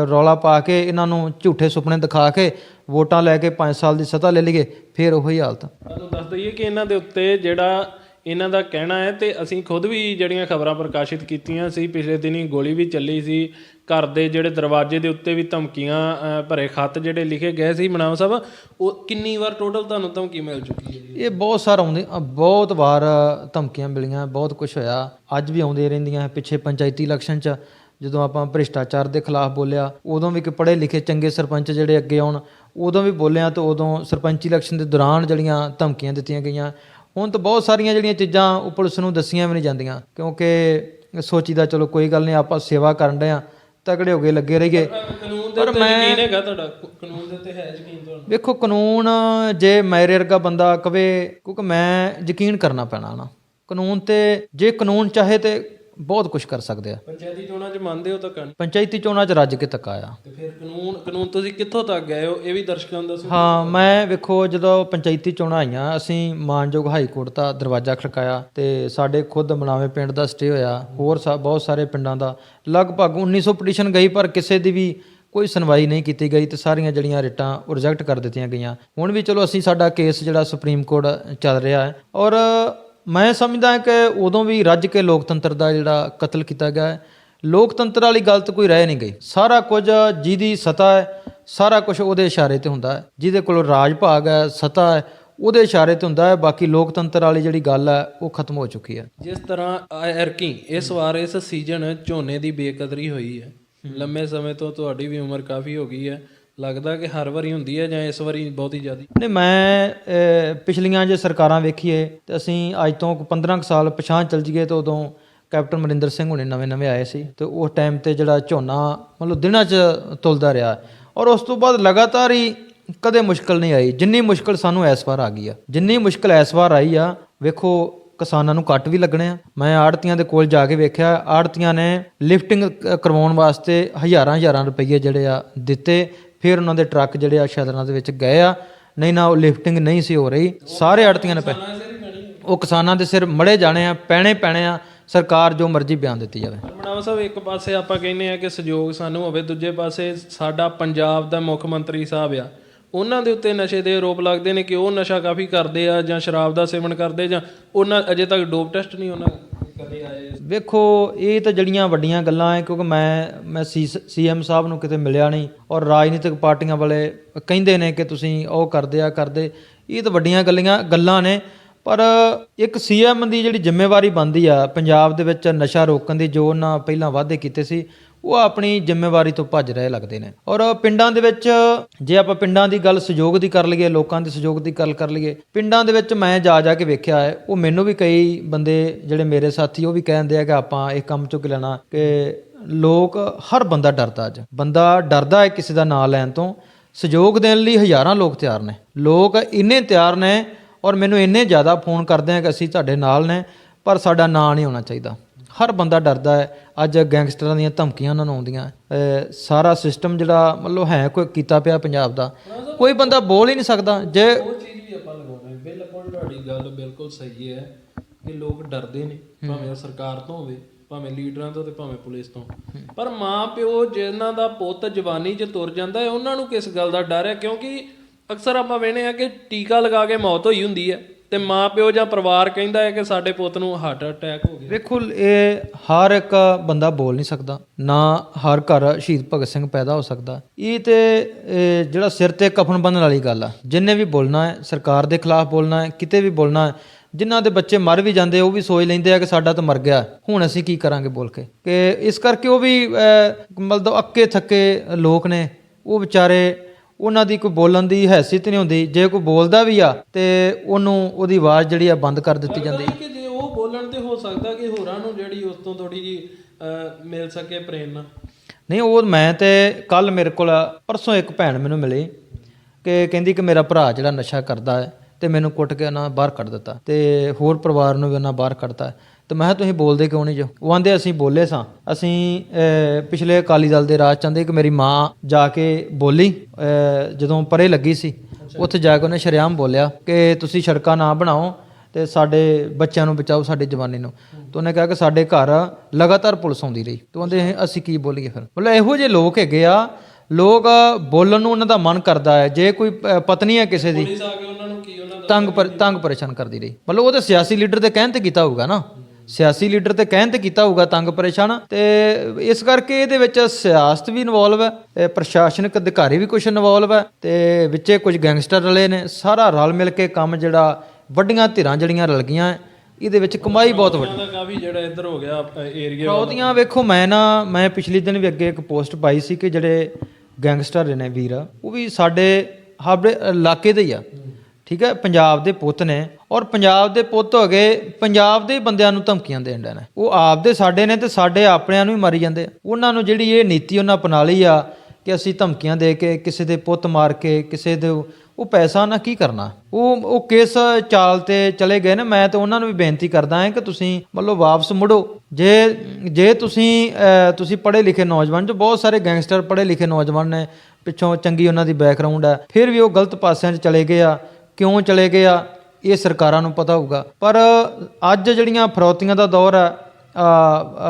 ਰੌਲਾ ਪਾ ਕੇ, ਇਹਨਾਂ ਨੂੰ ਝੂਠੇ ਸੁਪਨੇ ਦਿਖਾ ਕੇ ਵੋਟਾਂ ਲੈ ਕੇ 5 ਸਾਲ ਦੀ ਸੱਤਾ ਲੈ ਲਈਏ ਫਿਰ ਉਹੀ ਹਾਲਤ ਤੁਹਾਨੂੰ ਦੱਸ ਦਈਏ ਕਿ ਇਹਨਾਂ ਦੇ ਉੱਤੇ ਜਿਹੜਾ ਇਹਨਾਂ ਦਾ ਕਹਿਣਾ ਹੈ ਤੇ ਅਸੀਂ ਖੁਦ ਵੀ ਜਿਹੜੀਆਂ ਖਬਰਾਂ ਪ੍ਰਕਾਸ਼ਿਤ ਕੀਤੀਆਂ ਸੀ ਪਿਛਲੇ ਦਿਨੀ ਗੋਲੀ ਵੀ ਚੱਲੀ ਸੀ ਘਰ ਦੇ ਜਿਹੜੇ ਦਰਵਾਜ਼ੇ ਦੇ ਉੱਤੇ ਵੀ ਧਮਕੀਆਂ ਭਰੇ ਖੱਤ ਜਿਹੜੇ ਲਿਖੇ ਗਏ ਸੀ ਮਨਾਮ ਸਾਹਿਬ ਉਹ ਕਿੰਨੀ ਵਾਰ ਟੋਟਲ ਤੁਹਾਨੂੰ ਧਮਕੀ ਮਿਲ ਚੁੱਕੀ ਹੈ? ਇਹ ਬਹੁਤ ਸਾਰ ਆਉਂਦੇ ਬਹੁਤ ਵਾਰ ਧਮਕੀਆਂ ਮਿਲੀਆਂ ਬਹੁਤ ਕੁਝ ਹੋਇਆ। ਅੱਜ ਵੀ ਆਉਂਦੇ ਰਹਿੰਦੀਆਂ ਪਿੱਛੇ ਪੰਚਾਇਤੀ ਇਲੈਕਸ਼ਨ 'ਚ ਜਦੋਂ ਆਪਾਂ ਭ੍ਰਿਸ਼ਟਾਚਾਰ ਦੇ ਖਿਲਾਫ ਬੋਲਿਆ ਉਦੋਂ ਵੀ ਕਿ ਪੜ੍ਹੇ ਲਿਖੇ ਚੰਗੇ ਸਰਪੰਚ ਜਿਹੜੇ ਅੱਗੇ ਆਉਣ ਉਦੋਂ ਵੀ ਬੋਲਿਆ ਤੇ ਉਦੋਂ ਸਰਪੰਚੀ ਇਲੈਕਸ਼ਨ ਦੇ ਦੌਰਾਨ ਜਿਹੜੀਆਂ ਧਮਕੀਆਂ ਦਿੱਤੀਆਂ ਗਈਆਂ ਹੁਣ ਤਾਂ ਬਹੁਤ ਸਾਰੀਆਂ ਜਿਹੜੀਆਂ ਚੀਜ਼ਾਂ ਉਹ ਪੁਲਿਸ ਨੂੰ ਦੱਸੀਆਂ ਵੀ ਨਹੀਂ ਜਾਂਦੀਆਂ ਕਿਉਂਕਿ ਸੋਚੀਦਾ ਚਲੋ ਕੋਈ ਗੱਲ ਨਹੀਂ ਆਪਾਂ ਸੇਵਾ ਕਰਨ ਰਹੇ ਆ ਤਗੜੇ ਹੋ ਗਏ ਲੱਗੇ ਰਹੀਏ। ਦੇ ਉੱਤੇ ਯਕੀਨ ਹੈਗਾ ਤੁਹਾਡਾ ਕਾਨੂੰਨ ਦੇ ਉੱਤੇ ਹੈ ਯਕੀਨ ਤੁਹਾਨੂੰ ਵੇਖੋ ਕਾਨੂੰਨ ਜੇ ਮੇਰੇ ਵਰਗਾ ਬੰਦਾ ਕਵੇ ਕਿਉਂਕਿ ਮੈਂ ਯਕੀਨ ਕਰਨਾ ਪੈਣਾ ਨਾ। ਕਾਨੂੰਨ ਤੇ ਜੇ ਕਾਨੂੰਨ ਚਾਹੇ ਤੇ ਬਹੁਤ ਕੁਝ ਕਰ ਸਕਦੇ ਆ। ਪੰਚਾਇਤੀ ਚੋਣਾਂ 'ਚ ਮੰਨਦੇ ਹੋ ਤਾਂ ਕਾਨੂੰਨ ਪੰਚਾਇਤੀ ਚੋਣਾਂ 'ਚ ਰੱਜ ਕੇ ਤੱਕ ਆਇਆ ਤੇ ਫਿਰ ਕਾਨੂੰਨ ਕਾਨੂੰਨ ਤੁਸੀਂ ਕਿੱਥੋਂ ਤੱਕ ਗਏ ਹੋ? ਇਹ ਵੀ ਦਰਸ਼ਕਾਂ ਨੂੰ ਦੱਸੋ। ਹਾਂ ਮੈਂ ਵੇਖੋ ਜਦੋਂ ਪੰਚਾਇਤੀ ਚੋਣਾਂ ਆਈਆਂ ਅਸੀਂ ਮਾਨਯੋਗ ਹਾਈ ਕੋਰਟ ਦਾ ਦਰਵਾਜ਼ਾ ਖੜਕਾਇਆ ਤੇ ਸਾਡੇ ਖੁਦ ਮਨਾਵੇ ਪਿੰਡ ਦਾ ਸਟੇ ਹੋਇਆ। ਹੋਰ ਬਹੁਤ ਸਾਰੇ ਪਿੰਡਾਂ ਦਾ। ਲਗਭਗ 1900 ਪਟੀਸ਼ਨ ਗਈ ਪਰ ਕਿਸੇ ਦੀ ਵੀ ਕੋਈ ਸੁਣਵਾਈ ਨਹੀਂ ਕੀਤੀ ਗਈ ਤੇ ਸਾਰੀਆਂ ਜਿਹੜੀਆਂ ਰਿਟਾਂ ਉਹ ਰਿਜੈਕਟ ਕਰ ਦਿੱਤੀਆਂ ਗਈਆਂ। ਹੁਣ ਵੀ ਚਲੋ ਅਸੀਂ ਸਾਡਾ ਕੇਸ ਜਿਹੜਾ ਸੁਪਰੀਮ ਕੋਰਟ ਚੱਲ ਰਿਹਾ ਹੈ। ਔਰ ਮੈਂ ਸਮਝਦਾ ਕਿ ਉਦੋਂ ਵੀ ਰੱਜ ਕੇ ਲੋਕਤੰਤਰ ਦਾ ਜਿਹੜਾ ਕਤਲ ਕੀਤਾ ਗਿਆ ਲੋਕਤੰਤਰ ਵਾਲੀ ਗੱਲ ਤਾਂ ਕੋਈ ਰਹਿ ਨਹੀਂ ਗਈ। ਸਾਰਾ ਕੁਝ ਜਿਹਦੀ ਸਤਾ ਹੈ ਸਾਰਾ ਕੁਝ ਉਹਦੇ ਇਸ਼ਾਰੇ ਤੇ ਹੁੰਦਾ ਹੈ। ਜਿਹਦੇ ਕੋਲ ਰਾਜ ਭਾਗ ਹੈ ਸਤਾ ਹੈ ਉਹਦੇ ਇਸ਼ਾਰੇ ਤੇ ਹੁੰਦਾ ਹੈ ਬਾਕੀ ਲੋਕਤੰਤਰ ਵਾਲੀ ਜਿਹੜੀ ਗੱਲ ਹੈ ਉਹ ਖਤਮ ਹੋ ਚੁੱਕੀ ਹੈ। ਜਿਸ ਤਰ੍ਹਾਂ ਐਰਕੀ ਇਸ ਵਾਰ ਇਸ ਸੀਜ਼ਨ ਝੋਨੇ ਦੀ ਬੇਕਦਰੀ ਹੋਈ ਹੈ। ਲੰਮੇ ਸਮੇਂ ਤੋਂ ਤੁਹਾਡੀ ਵੀ ਉਮਰ ਕਾਫੀ ਹੋ ਗਈ ਹੈ। ਲੱਗਦਾ ਕਿ ਹਰ ਵਾਰੀ ਹੁੰਦੀ ਹੈ ਜਾਂ ਇਸ ਵਾਰੀ ਬਹੁਤੀ ਜ਼ਿਆਦਾ? ਨਹੀਂ, ਮੈਂ ਪਿਛਲੀਆਂ ਜੇ ਸਰਕਾਰਾਂ ਵੇਖੀਏ, ਤੇ ਅਸੀਂ ਅੱਜ ਤੋਂ 15 ਕੁ ਸਾਲ ਪਛਾਣ ਚੱਲ ਜੀਏ ਤਾਂ ਉਦੋਂ ਕੈਪਟਨ ਮਰਿੰਦਰ ਸਿੰਘ ਹੁਣੇ ਨਵੇਂ-ਨਵੇਂ ਆਏ ਸੀ, ਤੇ ਉਸ ਟਾਈਮ ਤੇ ਜਿਹੜਾ ਝੋਨਾ ਮਤਲਬ ਦਿਨਾਂ 'ਚ ਤੁਲਦਾ ਰਿਹਾ। ਔਰ ਉਸ ਤੋਂ ਬਾਅਦ ਲਗਾਤਾਰ ਹੀ ਕਦੇ ਮੁਸ਼ਕਲ ਨਹੀਂ ਆਈ। ਜਿੰਨੀ ਮੁਸ਼ਕਲ ਸਾਨੂੰ ਇਸ ਵਾਰ ਆ ਗਈ ਆ। ਜਿੰਨੀ ਮੁਸ਼ਕਲ ਇਸ ਵਾਰ ਆਈ ਆ, ਵੇਖੋ, ਕਿਸਾਨਾਂ ਨੂੰ ਕੱਟ ਵੀ ਲੱਗਣੇ ਆ। ਮੈਂ ਆੜਤੀਆਂ ਦੇ ਕੋਲ ਜਾ ਕੇ ਵੇਖਿਆ, ਆੜਤੀਆਂ ਨੇ ਲਿਫਟਿੰਗ ਕਰਵਾਉਣ ਵਾਸਤੇ ਹਜ਼ਾਰਾਂ ਹਜ਼ਾਰਾਂ ਰੁਪਏ ਜਿਹੜੇ ਆ ਦਿੱਤੇ। ਫਿਰ ਉਹਨਾਂ ਦੇ ਟਰੱਕ ਜਿਹੜੇ ਆ ਸ਼ਦਰਾਂ ਦੇ ਵਿੱਚ ਗਏ ਆ। ਨਹੀਂ, ਨਾ ਉਹ ਲਿਫਟਿੰਗ ਨਹੀਂ ਸੀ ਹੋ ਰਹੀ। ਸਾਰੇ ਆੜਤੀਆਂ ਨੇ ਪੈ ਉਹ ਕਿਸਾਨਾਂ ਦੇ ਸਿਰ ਮੜੇ ਜਾਣੇ ਆ, ਪੈਣੇ ਪੈਣੇ ਆ। ਸਰਕਾਰ ਜੋ ਮਰਜ਼ੀ ਬਿਆਨ ਦਿੱਤੀ ਜਾਵੇ। ਮਨਾਵਾ ਸਾਹਿਬ, ਇੱਕ ਪਾਸੇ ਆਪਾਂ ਕਹਿੰਦੇ ਆ ਕਿ ਸਹਿਯੋਗ ਸਾਨੂੰ ਹੋਵੇ, ਦੂਜੇ ਪਾਸੇ ਸਾਡਾ ਪੰਜਾਬ ਦਾ ਮੁੱਖ ਮੰਤਰੀ ਸਾਹਿਬ ਆ। ਉਹਨਾਂ ਦੇ ਉੱਤੇ ਨਸ਼ੇ ਦੇ ਆਰੋਪ ਲੱਗਦੇ ਨੇ ਕਿ ਉਹ ਨਸ਼ਾ ਕਾਫੀ ਕਰਦੇ ਆ ਜਾਂ ਸ਼ਰਾਬ ਦਾ ਸੇਵਨ ਕਰਦੇ ਜਾਂ ਉਹਨਾਂ ਅਜੇ ਤੱਕ ਡੋਪ ਟੈਸਟ ਨਹੀਂ ਉਹਨਾਂ ਕਦੇ ਆਏ ਵੇਖੋ, ਇਹ ਤਾਂ ਜੜੀਆਂ ਵੱਡੀਆਂ ਗੱਲਾਂ ਐ, ਕਿਉਂਕਿ ਮੈਂ ਮੈਂ ਸੀਐਮ ਸਾਹਿਬ ਨੂੰ ਕਿਤੇ ਮਿਲਿਆ ਨਹੀਂ ਔਰ ਰਾਜਨੀਤਿਕ ਪਾਰਟੀਆਂ ਵਾਲੇ ਕਹਿੰਦੇ ਨੇ ਕਿ ਤੁਸੀਂ ਉਹ ਕਰਦੇ ਆ, ਕਰਦੇ। ਇਹ ਤਾਂ ਵੱਡੀਆਂ ਗੱਲਾਂ ਗੱਲਾਂ ਨੇ। ਪਰ ਇੱਕ ਸੀਐਮ ਦੀ ਜਿਹੜੀ ਜ਼ਿੰਮੇਵਾਰੀ ਬਣਦੀ ਆ, ਪੰਜਾਬ ਦੇ ਵਿੱਚ ਨਸ਼ਾ ਰੋਕਣ ਦੀ, ਜੋ ਉਹਨਾਂ ਪਹਿਲਾਂ ਵਾਅਦੇ ਕੀਤੇ ਸੀ ਉਹ ਆਪਣੀ ਜ਼ਿੰਮੇਵਾਰੀ ਤੋਂ ਭੱਜ ਰਹੇ ਲੱਗਦੇ ਨੇ। ਔਰ ਪਿੰਡਾਂ ਦੇ ਵਿੱਚ ਜੇ ਆਪਾਂ ਪਿੰਡਾਂ ਦੀ ਗੱਲ ਸਹਿਯੋਗ ਦੀ ਕਰ ਲਈਏ, ਲੋਕਾਂ ਦੇ ਸਹਿਯੋਗ ਦੀ ਗੱਲ ਕਰ ਲਈਏ, ਪਿੰਡਾਂ ਦੇ ਵਿੱਚ ਮੈਂ ਜਾ ਜਾ ਕੇ ਵੇਖਿਆ ਹੈ, ਉਹ ਮੈਨੂੰ ਵੀ ਕਈ ਬੰਦੇ ਜਿਹੜੇ ਮੇਰੇ ਸਾਥੀ ਉਹ ਵੀ ਕਹਿੰਦੇ ਆ ਕਿ ਆਪਾਂ ਇਹ ਕੰਮ ਚੁੱਕ ਲੈਣਾ ਕਿ ਲੋਕ ਹਰ ਬੰਦਾ ਡਰਦਾ ਅੱਜ। ਬੰਦਾ ਡਰਦਾ ਹੈ ਕਿਸੇ ਦਾ ਨਾਂ ਲੈਣ ਤੋਂ। ਸਹਿਯੋਗ ਦੇਣ ਲਈ ਹਜ਼ਾਰਾਂ ਲੋਕ ਤਿਆਰ ਨੇ। ਲੋਕ ਇੰਨੇ ਤਿਆਰ ਨੇ ਔਰ ਮੈਨੂੰ ਇੰਨੇ ਜ਼ਿਆਦਾ ਫੋਨ ਕਰਦੇ ਆ ਕਿ ਅਸੀਂ ਤੁਹਾਡੇ ਨਾਲ ਨੇ, ਪਰ ਸਾਡਾ ਨਾਂ ਨਹੀਂ ਹੋਣਾ ਚਾਹੀਦਾ। ਹਰ ਬੰਦਾ ਡਰਦਾ ਹੈ। ਅੱਜ ਗੈਂਗਸਟਰਾਂ ਦੀਆਂ ਧਮਕੀਆਂ ਉਹਨਾਂ ਨੂੰ ਆਉਂਦੀਆਂ। ਸਾਰਾ ਸਿਸਟਮ ਜਿਹੜਾ ਮਤਲਬ ਹੈ ਕੋਈ ਕੀਤਾ ਪਿਆ ਪੰਜਾਬ ਦਾ। ਕੋਈ ਬੰਦਾ ਬੋਲ ਹੀ ਨਹੀਂ ਸਕਦਾ। ਜੇ ਉਹ ਚੀਜ਼ ਵੀ ਆਪਾਂ ਲਗਾਉਣਾ ਹੈ। ਬਿਲਕੁਲ ਤੁਹਾਡੀ ਗੱਲ ਬਿਲਕੁਲ ਸਹੀ ਹੈ ਕਿ ਲੋਕ ਡਰਦੇ ਨੇ ਭਾਵੇਂ ਉਹ ਸਰਕਾਰ ਤੋਂ ਹੋਵੇ ਭਾਵੇਂ ਲੀਡਰਾਂ ਤੋਂ ਤੇ ਭਾਵੇਂ ਪੁਲਿਸ ਤੋਂ। ਪਰ ਮਾਂ ਪਿਓ ਜਿਨ੍ਹਾਂ ਦਾ ਪੁੱਤ ਜਵਾਨੀ 'ਚ ਤੁਰ ਜਾਂਦਾ ਹੈ ਉਹਨਾਂ ਨੂੰ ਕਿਸ ਗੱਲ ਦਾ ਡਰ ਹੈ? ਕਿਉਂਕਿ ਅਕਸਰ ਆਪਾਂ ਵੇਖਦੇ ਆ ਕਿ ਟੀਕਾ ਲਗਾ ਕੇ ਮੌਤ ਹੋਈ ਹੁੰਦੀ ਹੈ। ਤੇ ਮਾਂ ਪਿਓ ਜਾਂ ਪਰਿਵਾਰ ਕਹਿੰਦਾ ਹੈ ਕਿ ਸਾਡੇ ਪੁੱਤ ਨੂੰ ਹਾਰਟ ਅਟੈਕ ਹੋ ਗਿਆ। ਵੇਖੋ ਇਹ ਹਰ ਇੱਕ ਬੰਦਾ ਬੋਲ ਨਹੀਂ ਸਕਦਾ, ਨਾ ਹਰ ਘਰ ਸ਼ਹੀਦ ਭਗਤ ਸਿੰਘ ਪੈਦਾ ਹੋ ਸਕਦਾ। ਇਹ ਤੇ ਜਿਹੜਾ ਸਿਰ ਤੇ ਕਫਨ ਬੰਨਣ ਵਾਲੀ ਗੱਲ ਆ, ਜਿੰਨੇ ਵੀ ਬੋਲਣਾ ਹੈ, ਸਰਕਾਰ ਦੇ ਖਿਲਾਫ ਬੋਲਣਾ ਹੈ, ਕਿਤੇ ਵੀ ਬੋਲਣਾ ਹੈ, ਜਿਨ੍ਹਾਂ ਦੇ ਬੱਚੇ ਮਰ ਵੀ ਜਾਂਦੇ, ਉਹ ਵੀ ਸੋਚ ਲੈਂਦੇ ਆ ਕਿ ਸਾਡਾ ਤਾਂ ਮਰ ਗਿਆ। ਹੁਣ ਅਸੀਂ ਕੀ ਕਰਾਂਗੇ ਬੋਲ ਕੇ? ਕਿ ਇਸ ਕਰਕੇ ਉਹ ਵੀ ਮਤਲਬ ਅੱਕੇ ਥੱਕੇ ਲੋਕ ਨੇ, ਉਹ ਵਿਚਾਰੇ ਉਹਨਾਂ ਦੀ ਕੋਈ ਬੋਲਣ ਦੀ ਹੈਸੀਅਤ ਨਹੀਂ ਹੁੰਦੀ। ਜੇ ਕੋਈ ਬੋਲਦਾ ਵੀ ਆ ਤੇ ਉਹਨੂੰ ਉਹਦੀ ਆਵਾਜ਼ ਜਿਹੜੀ ਆ ਬੰਦ ਕਰ ਦਿੱਤੀ ਜਾਂਦੀ। ਕਿ ਜੇ ਉਹ ਬੋਲਣ ਤੇ ਹੋ ਸਕਦਾ ਕਿ ਹੋਰਾਂ ਨੂੰ ਜਿਹੜੀ ਉਸ ਤੋਂ ਥੋੜੀ ਜੀ ਮਿਲ ਸਕੇ ਪ੍ਰੇਰਨਾ ਨਹੀਂ ਉਹ ਮੈਂ ਤੇ ਕੱਲ ਮੇਰੇ ਕੋਲ ਪਰਸੋਂ ਇੱਕ ਭੈਣ ਮੈਨੂੰ ਮਿਲੀ ਕਿ ਕਹਿੰਦੀ ਕਿ ਮੇਰਾ ਭਰਾ ਜਿਹੜਾ ਨਸ਼ਾ ਕਰਦਾ ਹੈ ਤੇ ਮੈਨੂੰ ਕੁੱਟ ਕੇ ਉਹਨਾਂ ਬਾਹਰ ਕੱਢ ਦਿੱਤਾ ਤੇ ਹੋਰ ਪਰਿਵਾਰ ਨੂੰ ਵੀ ਉਹਨਾਂ ਬਾਹਰ ਕੱਢਤਾ। ਤੇ ਮੈਂ ਕਿਹਾ ਤੁਸੀਂ ਬੋਲਦੇ ਕਿਉਂ ਨਹੀਂ ਜੋ? ਉਹ ਆਂਦੇ ਅਸੀਂ ਬੋਲੇ ਸਾਂ। ਅਸੀਂ ਪਿਛਲੇ ਅਕਾਲੀ ਦਲ ਦੇ ਰਾਜ ਚਾਹੁੰਦੇ ਕਿ ਮੇਰੀ ਮਾਂ ਜਾ ਕੇ ਬੋਲੀ ਜਦੋਂ ਪਰੇ ਲੱਗੀ ਸੀ ਉੱਥੇ ਜਾ ਕੇ ਉਹਨੇ ਸ਼ਰੇਆਮ ਬੋਲਿਆ ਕਿ ਤੁਸੀਂ ਸੜਕਾਂ ਨਾ ਬਣਾਓ ਤੇ ਸਾਡੇ ਬੱਚਿਆਂ ਨੂੰ ਬਚਾਓ ਸਾਡੀ ਜਵਾਨੀ ਨੂੰ। ਤੇ ਉਹਨੇ ਕਿਹਾ ਕਿ ਸਾਡੇ ਘਰ ਲਗਾਤਾਰ ਪੁਲਿਸ ਆਉਂਦੀ ਰਹੀ। ਤੇ ਉਹਦੇ ਅਸੀਂ ਕੀ ਬੋਲੀਏ ਫਿਰ? ਮਤਲਬ ਇਹੋ ਜਿਹੇ ਲੋਕ ਹੈਗੇ ਆ ਲੋਕ ਬੋਲਣ ਨੂੰ ਉਹਨਾਂ ਦਾ ਮਨ ਕਰਦਾ ਹੈ। ਜੇ ਕੋਈ ਪਤਨੀ ਹੈ ਕਿਸੇ ਦੀ ਪੁਲਿਸ ਆ ਕੇ ਉਹਨਾਂ ਨੂੰ ਕੀ ਉਹਨਾਂ ਦਾ ਤੰਗ ਪਰ ਤੰਗ ਪਰੇਸ਼ਾਨ ਕਰਦੀ ਰਹੀ। ਮਤਲਬ ਉਹ ਤਾਂ ਸਿਆਸੀ ਲੀਡਰ ਦੇ ਕਹਿਣ ਤੇ ਕੀਤਾ ਹੋਊਗਾ ਨਾ। ਸਿਆਸੀ ਲੀਡਰ ਤੇ ਕਹਿਣ ਤੇ ਕੀਤਾ ਹੋਊਗਾ ਤੰਗ ਪਰੇਸ਼ਾਨ ਤੇ ਇਸ ਕਰਕੇ ਇਹਦੇ ਵਿੱਚ ਸਿਆਸਤ ਵੀ ਇਨਵੋਲਵ ਹੈ ਪ੍ਰਸ਼ਾਸਨਿਕ ਅਧਿਕਾਰੀ ਵੀ ਕੁਝ ਇਨਵੋਲਵ ਹੈ ਤੇ ਵਿੱਚੇ ਕੁਝ ਗੈਂਗਸਟਰ ਰਲੇ ਨੇ ਸਾਰਾ ਰਲ ਮਿਲ ਕੇ ਕੰਮ ਜਿਹੜਾ ਵੱਡੀਆਂ ਧਿਰਾਂ ਜਿਹੜੀਆਂ ਰਲ ਗਈਆਂ ਇਹਦੇ ਵਿੱਚ ਕਮਾਈ ਬਹੁਤ ਵੱਡੀ। ਦਾ ਕਾਫੀ ਜਿਹੜਾ ਇੱਧਰ ਹੋ ਗਿਆ ਏਰੀਆ ਉਹਦੀਆਂ ਵੇਖੋ ਮੈਂ ਨਾ ਮੈਂ ਪਿਛਲੇ ਦਿਨ ਵੀ ਅੱਗੇ ਇੱਕ ਪੋਸਟ ਪਾਈ ਸੀ ਕਿ ਜਿਹੜੇ ਗੈਂਗਸਟਰ ਨੇ ਵੀਰ ਉਹ ਵੀ ਸਾਡੇ ਸਾਡੇ ਇਲਾਕੇ ਦੇ ਹੀ ਆ। ਠੀਕ ਹੈ, ਪੰਜਾਬ ਦੇ ਪੁੱਤ ਨੇ ਔਰ ਪੰਜਾਬ ਦੇ ਪੁੱਤ ਹੋ ਗਏ ਪੰਜਾਬ ਦੇ ਬੰਦਿਆਂ ਨੂੰ ਧਮਕੀਆਂ ਦੇਣ ਦੇ ਨੇ। ਉਹ ਆਪਦੇ ਸਾਡੇ ਨੇ ਤੇ ਸਾਡੇ ਆਪਣਿਆਂ ਨੂੰ ਹੀ ਮਾਰੀ ਜਾਂਦੇ ਉਹਨਾਂ ਨੂੰ ਜਿਹੜੀ ਇਹ ਨੀਤੀ ਉਹਨਾਂ ਅਪਣਾ ਲਈ ਆ ਕਿ ਅਸੀਂ ਧਮਕੀਆਂ ਦੇ ਕੇ, ਕਿਸੇ ਦੇ ਪੁੱਤ ਮਾਰ ਕੇ, ਕਿਸੇ ਦੇ ਉਹ ਪੈਸਾ ਨਾ ਕੀ ਕਰਨਾ? ਉਹ ਉਹ ਕਿਸ ਚਾਲ ਤੇ ਚਲੇ ਗਏ ਨੇ? ਮੈਂ ਤਾਂ ਉਹਨਾਂ ਨੂੰ ਵੀ ਬੇਨਤੀ ਕਰਦਾ ਹਾਂ ਕਿ ਤੁਸੀਂ ਮਤਲਬ ਵਾਪਸ ਮੁੜੋ। ਜੇ ਜੇ ਤੁਸੀਂ ਤੁਸੀਂ ਪੜ੍ਹੇ ਲਿਖੇ ਨੌਜਵਾਨ ਜੋ ਬਹੁਤ ਸਾਰੇ ਗੈਂਗਸਟਰ ਪੜ੍ਹੇ ਲਿਖੇ ਨੌਜਵਾਨ ਨੇ, ਪਿੱਛੋਂ ਚੰਗੀ ਉਹਨਾਂ ਦੀ ਬੈਕਗ੍ਰਾਉਂਡ ਹੈ ਫਿਰ ਵੀ ਉਹ ਗਲਤ ਪਾਸਿਆਂ 'ਚ ਚਲੇ ਗਏ ਆ। ਕਿਉਂ ਚਲੇ ਗਏ ਆ ਇਹ ਸਰਕਾਰਾਂ ਨੂੰ ਪਤਾ ਹੋਊਗਾ। ਪਰ ਅੱਜ ਜਿਹੜੀਆਂ ਫਰੌਤੀਆਂ ਦਾ ਦੌਰ ਹੈ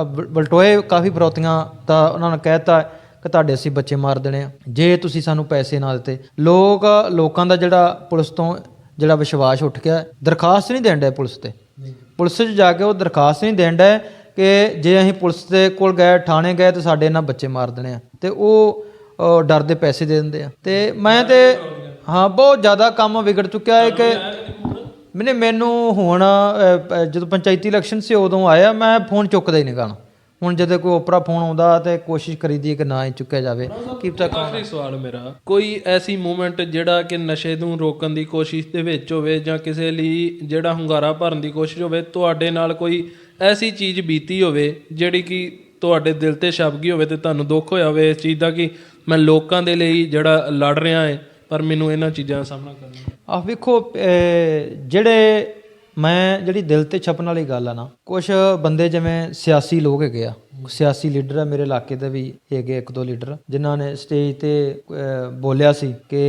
ਬਲਟੋਏ ਕਾਫੀ ਫਰੌਤੀਆਂ ਦਾ ਉਹਨਾਂ ਨੇ ਕਹਿਤਾ ਕਿ ਤੁਹਾਡੇ ਅਸੀਂ ਬੱਚੇ ਮਾਰ ਦੇਣੇ ਆ। ਜੇ ਤੁਸੀਂ ਸਾਨੂੰ ਪੈਸੇ ਨਾ ਦਿੱਤੇ ਲੋਕ ਲੋਕਾਂ ਦਾ ਜਿਹੜਾ ਪੁਲਿਸ ਤੋਂ ਜਿਹੜਾ ਵਿਸ਼ਵਾਸ ਉੱਠ ਗਿਆ ਦਰਖਾਸਤ ਨਹੀਂ ਦੇਣ ਡਿਆ ਪੁਲਿਸ ਤੇ। ਪੁਲਿਸ 'ਚ ਜਾ ਕੇ ਉਹ ਦਰਖਾਸਤ ਨਹੀਂ ਦੇਣ ਡਿਆ ਕਿ ਜੇ ਅਸੀਂ ਪੁਲਿਸ ਦੇ ਕੋਲ ਗਏ ਥਾਣੇ ਗਏ ਤੇ ਸਾਡੇ ਇਹਨਾਂ ਬੱਚੇ ਮਾਰ ਦੇਣੇ ਆ। ਤੇ ਉਹ ਅ, ਡਰ ਦੇ ਪੈਸੇ ਦੇ ਦਿੰਦੇ ਆ। ਤੇ ਮੈਂ ਤੇ ਹਾਂ ਬਹੁਤ ਜ਼ਿਆਦਾ ਕੰਮ ਵਿਗੜ ਚੁੱਕਿਆ ਹੈ ਕਿ ਮੈਨੇ ਮੈਨੂੰ ਹੁਣ ਅ, ਜਦੋਂ ਪੰਚਾਇਤੀ ਇਲੈਕਸ਼ਨ ਸੀ ਉਦੋਂ ਆਇਆ ਮੈਂ ਫੋਨ ਚੁੱਕਦਾ ਹੀ ਨਹੀਂ ਗਾਣਾ ਹੁਣ ਜਦੋਂ ਕੋਈ ਓਪਰਾ ਫੋਨ ਆਉਂਦਾ ਤੇ ਕੋਸ਼ਿਸ਼ ਕਰੀਦੀ ਹੈ ਕਿ ਨਾ ਹੀ ਚੁੱਕਿਆ ਜਾਵੇ। ਕੀ ਪਤਾ ਕੌਣ ਆਖਰੀ ਸਵਾਲ ਮੇਰਾ ਕੋਈ ਐਸੀ ਮੂਵਮੈਂਟ ਜਿਹੜਾ ਕਿ ਨਸ਼ੇ ਨੂੰ ਰੋਕਣ ਦੀ ਕੋਸ਼ਿਸ਼ ਦੇ ਵਿੱਚ ਹੋਵੇ ਜਾਂ ਕਿਸੇ ਲਈ ਜਿਹੜਾ ਹੁੰਗਾਰਾ ਭਰਨ ਦੀ ਕੋਸ਼ਿਸ਼ ਹੋਵੇ ਤੁਹਾਡੇ ਨਾਲ ਕੋਈ ਐਸੀ ਚੀਜ਼ ਬੀਤੀ ਹੋਵੇ ਜਿਹੜੀ ਕਿ ਤੁਹਾਡੇ ਦਿਲ ਤੇ ਛਪ ਗਈ ਹੋਵੇ ਤੇ ਤੁਹਾਨੂੰ ਦੁੱਖ ਹੋਇਆ ਹੋਵੇ ਇਸ ਚੀਜ਼ ਦਾ ਕਿ ਮੈਂ ਲੋਕਾਂ ਦੇ ਲਈ ਜਿਹੜਾ ਲੜ ਰਿਹਾ ਹੈ ਪਰ ਮੈਨੂੰ ਇਹਨਾਂ ਚੀਜ਼ਾਂ ਦਾ ਸਾਹਮਣਾ ਕਰਨਾ ਆਹ ਵੇਖੋ ਜਿਹੜੇ ਮੈਂ, ਜਿਹੜੀ ਦਿਲ ਤੇ ਛਪਣ ਵਾਲੀ ਗੱਲ ਆ ਨਾ ਕੁਝ ਬੰਦੇ ਜਿਵੇਂ ਸਿਆਸੀ ਲੋਕ ਹੈਗੇ ਆ, ਸਿਆਸੀ ਲੀਡਰ ਆ ਮੇਰੇ ਇਲਾਕੇ ਦੇ ਵੀ ਹੈਗੇ ਇੱਕ ਦੋ ਲੀਡਰ, ਜਿਨ੍ਹਾਂ ਨੇ ਸਟੇਜ ਤੇ ਬੋਲਿਆ ਸੀ ਕਿ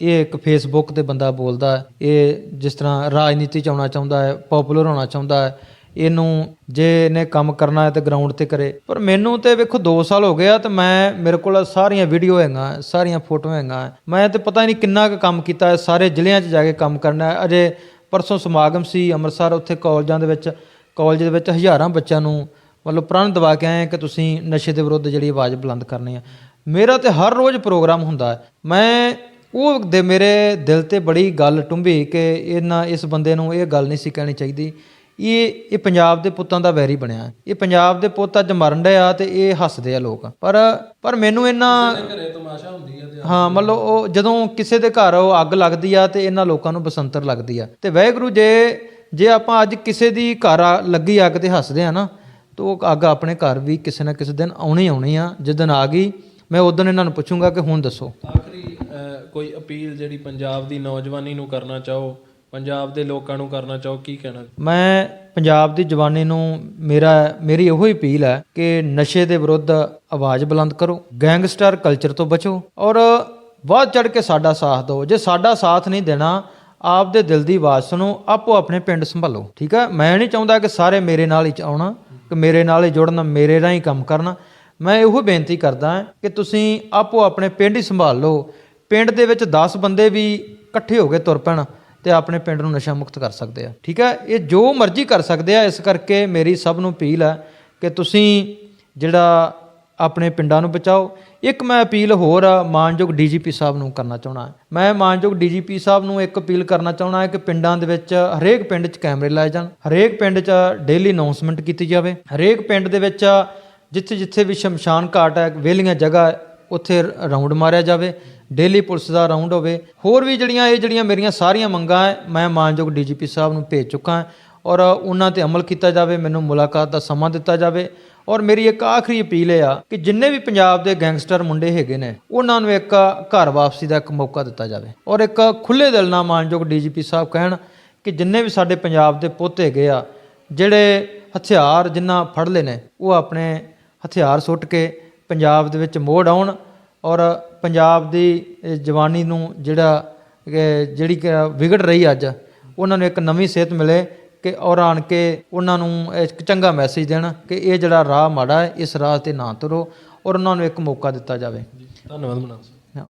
ਇਹ ਇੱਕ ਫੇਸਬੁੱਕ ਤੇ ਬੰਦਾ ਬੋਲਦਾ ਹੈ ਇਹ ਜਿਸ ਤਰ੍ਹਾਂ ਰਾਜਨੀਤੀ ਚ ਆਉਣਾ ਚਾਹੁੰਦਾ ਹੈ ਪਪੂਲਰ ਹੋਣਾ ਚਾਹੁੰਦਾ ਹੈ ਇਹਨੂੰ ਜੇ ਇਹਨੇ ਕੰਮ ਕਰਨਾ ਹੈ ਤੇ ਗਰਾਊਂਡ ਤੇ ਕਰੇ। ਪਰ ਮੈਨੂੰ ਤੇ ਵੇਖੋ 2 ਸਾਲ ਹੋ ਗਏ ਆ ਤੇ ਮੈਂ, ਮੇਰੇ ਕੋਲ ਸਾਰੀਆਂ ਵੀਡੀਓ ਹੈਗਾ ਸਾਰੀਆਂ ਫੋਟੋਆਂ ਹੈਗਾ ਮੈਂ ਤੇ ਪਤਾ ਹੀ ਨਹੀਂ ਕਿੰਨਾ ਕੁ ਕੰਮ ਕੀਤਾ ਹੈ, ਸਾਰੇ ਜ਼ਿਲ੍ਹਿਆਂ 'ਚ ਜਾ ਕੇ ਕੰਮ ਕਰਨਾ ਹੈ। ਅਜੇ ਪਰਸੋਂ ਸਮਾਗਮ ਸੀ ਅੰਮ੍ਰਿਤਸਰ, ਉੱਥੇ ਕਾਲਜਾਂ ਦੇ ਵਿੱਚ, ਕਾਲਜ ਦੇ ਵਿੱਚ ਹਜ਼ਾਰਾਂ ਬੱਚਿਆਂ ਨੂੰ ਮਤਲਬ ਪ੍ਰਣ ਦਵਾ ਕੇ ਆਏ ਕਿ ਤੁਸੀਂ ਨਸ਼ੇ ਦੇ ਵਿਰੁੱਧ ਜਿਹੜੀ ਆਵਾਜ਼ ਬੁਲੰਦ ਕਰਨੀ ਆ ਮੇਰਾ ਤੇ ਹਰ ਰੋਜ਼ ਪ੍ਰੋਗਰਾਮ ਹੁੰਦਾ ਹੈ। ਮੈਂ, ਉਹ ਦੇ ਮੇਰੇ ਦਿਲ ਤੇ ਬੜੀ ਗੱਲ ਟੁੰਬੀ ਕਿ ਇਹਨਾਂ, ਇਸ ਬੰਦੇ ਨੂੰ ਇਹ ਗੱਲ ਨਹੀਂ ਸੀ ਕਹਿਣੀ ਚਾਹੀਦੀ ਇਹ ਇਹ ਪੰਜਾਬ ਦੇ ਪੁੱਤਾਂ ਦਾ ਵੈਰੀ ਬਣਿਆ। ਇਹ ਪੰਜਾਬ ਦੇ ਪੁੱਤ ਅੱਜ ਮਰਨ ਡਏ ਆ ਤੇ ਇਹ ਹੱਸਦੇ ਆ ਲੋਕ। ਪਰ ਪਰ ਮੈਨੂੰ ਇਹਨਾਂ ਘਰੇ ਤਮਾਸ਼ਾ ਹੁੰਦੀ ਹੈ ਤੇ ਹਾਂ ਮਤਲਬ ਉਹ ਜਦੋਂ ਕਿਸੇ ਦੇ ਘਰ ਉਹ ਅੱਗ ਲੱਗਦੀ ਆ ਤੇ ਇਹਨਾਂ ਲੋਕਾਂ ਨੂੰ ਬਸੰਤਰ ਲੱਗਦੀ ਆ। ਤੇ ਵਾਹਿਗੁਰੂ ਜੇ ਜੇ ਆਪਾਂ ਅੱਜ ਕਿਸੇ ਦੀ ਘਰ ਆ- ਲੱਗੀ ਅੱਗ ਤੇ ਹੱਸਦੇ ਆ ਨਾ ਤਾਂ ਉਹ ਅੱਗ ਆਪਣੇ ਘਰ ਵੀ ਕਿਸੇ ਨਾ ਕਿਸੇ ਦਿਨ ਆਉਣੀ ਆਉਣੀ ਆ। ਜਿੱਦਣ ਆ ਗਈ ਮੈਂ ਉਦੋਂ ਇਹਨਾਂ ਨੂੰ ਪੁੱਛੂੰਗਾ ਕਿ ਹੁਣ ਦੱਸੋ। ਆਖਰੀ ਕੋਈ ਅਪੀਲ ਜਿਹੜੀ ਪੰਜਾਬ ਦੀ ਨੌਜਵਾਨੀ ਨੂੰ ਕਰਨਾ ਚਾਹੋ ਪੰਜਾਬ ਦੇ ਲੋਕਾਂ ਨੂੰ ਕਰਨਾ ਚਾਹੋ, ਕੀ ਕਹਿਣਾ? ਮੈਂ ਪੰਜਾਬ ਦੀ ਜਵਾਨੀ ਨੂੰ ਮੇਰਾ, ਮੇਰੀ ਇਹੋ ਹੀ ਅਪੀਲ ਹੈ ਕਿ ਨਸ਼ੇ ਦੇ ਵਿਰੁੱਧ ਆਵਾਜ਼ ਬੁਲੰਦ ਕਰੋ, ਗੈਂਗਸਟਰ ਕਲਚਰ ਤੋਂ ਬਚੋ ਔਰ ਵੱਧ ਚੜ ਕੇ ਸਾਡਾ ਸਾਥ ਦਿਓ। ਜੇ ਸਾਡਾ ਸਾਥ ਨਹੀਂ ਦੇਣਾ ਆਪ ਦੇ ਦਿਲ ਦੀ ਆਵਾਜ਼ ਸੁਣੋ, ਆਪੋ ਆਪਣੇ ਪਿੰਡ ਸੰਭਾਲੋ, ਠੀਕ ਹੈ? ਮੈਂ ਨਹੀਂ ਚਾਹੁੰਦਾ ਕਿ ਸਾਰੇ ਮੇਰੇ ਨਾਲ ਹੀ ਚ ਆਉਣਾ, ਕਿ ਮੇਰੇ ਨਾਲ ਹੀ ਜੁੜਨ, ਮੇਰੇ ਰਾਹੀਂ ਕੰਮ ਕਰਨਾ। ਮੈਂ ਇਹੋ ਬੇਨਤੀ ਕਰਦਾ ਕਿ ਤੁਸੀਂ ਆਪੋ ਆਪਣੇ ਪਿੰਡ ਹੀ ਸੰਭਾਲ ਲਓ। ਪਿੰਡ ਦੇ ਵਿੱਚ 10 ਬੰਦੇ ਵੀ ਇਕੱਠੇ ਹੋ ਕੇ ਤੁਰ ਪੈਣ। ਤੇ ਆਪਣੇ ਪਿੰਡ ਨੂੰ ਨਸ਼ਾ ਮੁਕਤ ਕਰ ਸਕਦੇ ਆ। ਠੀਕ ਹੈ ਇਹ ਜੋ ਮਰਜ਼ੀ ਕਰ ਸਕਦੇ ਆ ਇਸ ਕਰਕੇ ਮੇਰੀ ਸਭ ਨੂੰ ਅਪੀਲ ਹੈ ਕਿ ਤੁਸੀਂ ਜਿਹੜਾ ਆਪਣੇ ਪਿੰਡਾਂ ਨੂੰ ਬਚਾਓ। ਇੱਕ ਮੈਂ ਅਪੀਲ ਹੋਰ ਆ, ਮਾਨਯੋਗ ਡੀਜੀਪੀ ਸਾਹਿਬ ਨੂੰ ਕਰਨਾ ਚਾਹਣਾ ਮੈਂ ਮਾਨਯੋਗ ਡੀਜੀਪੀ ਸਾਹਿਬ ਨੂੰ ਇੱਕ ਅਪੀਲ ਕਰਨਾ ਚਾਹਣਾ ਹੈ ਕਿ ਪਿੰਡਾਂ ਦੇ ਵਿੱਚ ਹਰੇਕ ਪਿੰਡ 'ਚ ਕੈਮਰੇ ਲਾਏ ਜਾਣ। ਹਰੇਕ ਪਿੰਡ 'ਚ ਡੇਲੀ ਅਨਾਉਂਸਮੈਂਟ ਕੀਤੀ ਜਾਵੇ। ਹਰੇਕ ਪਿੰਡ ਦੇ ਵਿੱਚ ਜਿੱਥੇ ਜਿੱਥੇ ਵੀ ਸ਼ਮਸ਼ਾਨ ਘਾਟ ਹੈ ਵਿਹਲੀਆਂ ਜਗ੍ਹਾ ਉੱਥੇ ਰਾਉਂਡ ਮਾਰਿਆ ਜਾਵੇ। ਡੇਲੀ ਪੁਲਿਸ ਦਾ ਰਾਉਂਡ ਹੋਵੇ। ਹੋਰ ਵੀ ਜਿਹੜੀਆਂ, ਇਹ ਜਿਹੜੀਆਂ ਮੇਰੀਆਂ ਸਾਰੀਆਂ ਮੰਗਾਂ ਹੈ ਮੈਂ ਮਾਨਯੋਗ ਡੀਜੀਪੀ ਸਾਹਿਬ ਨੂੰ ਭੇਜ ਚੁੱਕਾ ਹਾਂ ਔਰ ਉਹਨਾਂ ਤੇ ਅਮਲ ਕੀਤਾ ਜਾਵੇ, ਮੈਨੂੰ ਮੁਲਾਕਾਤ ਦਾ ਸਮਾਂ ਦਿੱਤਾ ਜਾਵੇ ਔਰ ਮੇਰੀ ਇੱਕ ਆਖਰੀ ਅਪੀਲ ਇਹ ਆ ਕਿ ਜਿੰਨੇ ਵੀ ਪੰਜਾਬ ਦੇ ਗੈਂਗਸਟਰ ਮੁੰਡੇ ਹੈਗੇ ਨੇ, ਉਹਨਾਂ ਨੂੰ ਇੱਕ ਘਰ ਵਾਪਸੀ ਦਾ ਇੱਕ ਮੌਕਾ ਦਿੱਤਾ ਜਾਵੇ ਔਰ ਇੱਕ ਖੁੱਲੇ ਦਿਲ ਨਾਲ ਮਾਨਯੋਗ ਡੀਜੀਪੀ ਸਾਹਿਬ ਕਹਿਣ ਕਿ ਜਿੰਨੇ ਵੀ ਸਾਡੇ ਪੰਜਾਬ ਦੇ ਪੁੱਤ ਹੈਗੇ ਆ, ਜਿਹੜੇ ਹਥਿਆਰ ਜਿੰਨਾ ਫੜ ਲਏ ਨੇ, ਉਹ ਆਪਣੇ ਹਥਿਆਰ ਸੁੱਟ ਕੇ ਪੰਜਾਬ ਦੇ ਵਿੱਚ ਮੋੜ ਆਉਣ ਔਰ ਪੰਜਾਬ ਦੀ ਜਵਾਨੀ ਨੂੰ ਜਿਹੜਾ ਜਿਹੜੀ ਵਿਗੜ ਰਹੀ ਅੱਜ, ਉਹਨਾਂ ਨੂੰ ਇੱਕ ਨਵੀਂ ਸਿਹਤ ਮਿਲੇ ਕਿ ਔਰ ਆਣ ਕੇ ਉਹਨਾਂ ਨੂੰ ਇੱਕ ਚੰਗਾ ਮੈਸੇਜ ਦੇਣ ਕਿ ਇਹ ਜਿਹੜਾ ਰਾਹ ਮਾੜਾ ਹੈ, ਇਸ ਰਾਹ ਤੇ ਨਾ ਤੁਰੋ ਔਰ ਉਹਨਾਂ ਨੂੰ ਇੱਕ ਮੌਕਾ ਦਿੱਤਾ ਜਾਵੇ। ਧੰਨਵਾਦ ਮਨਾਸ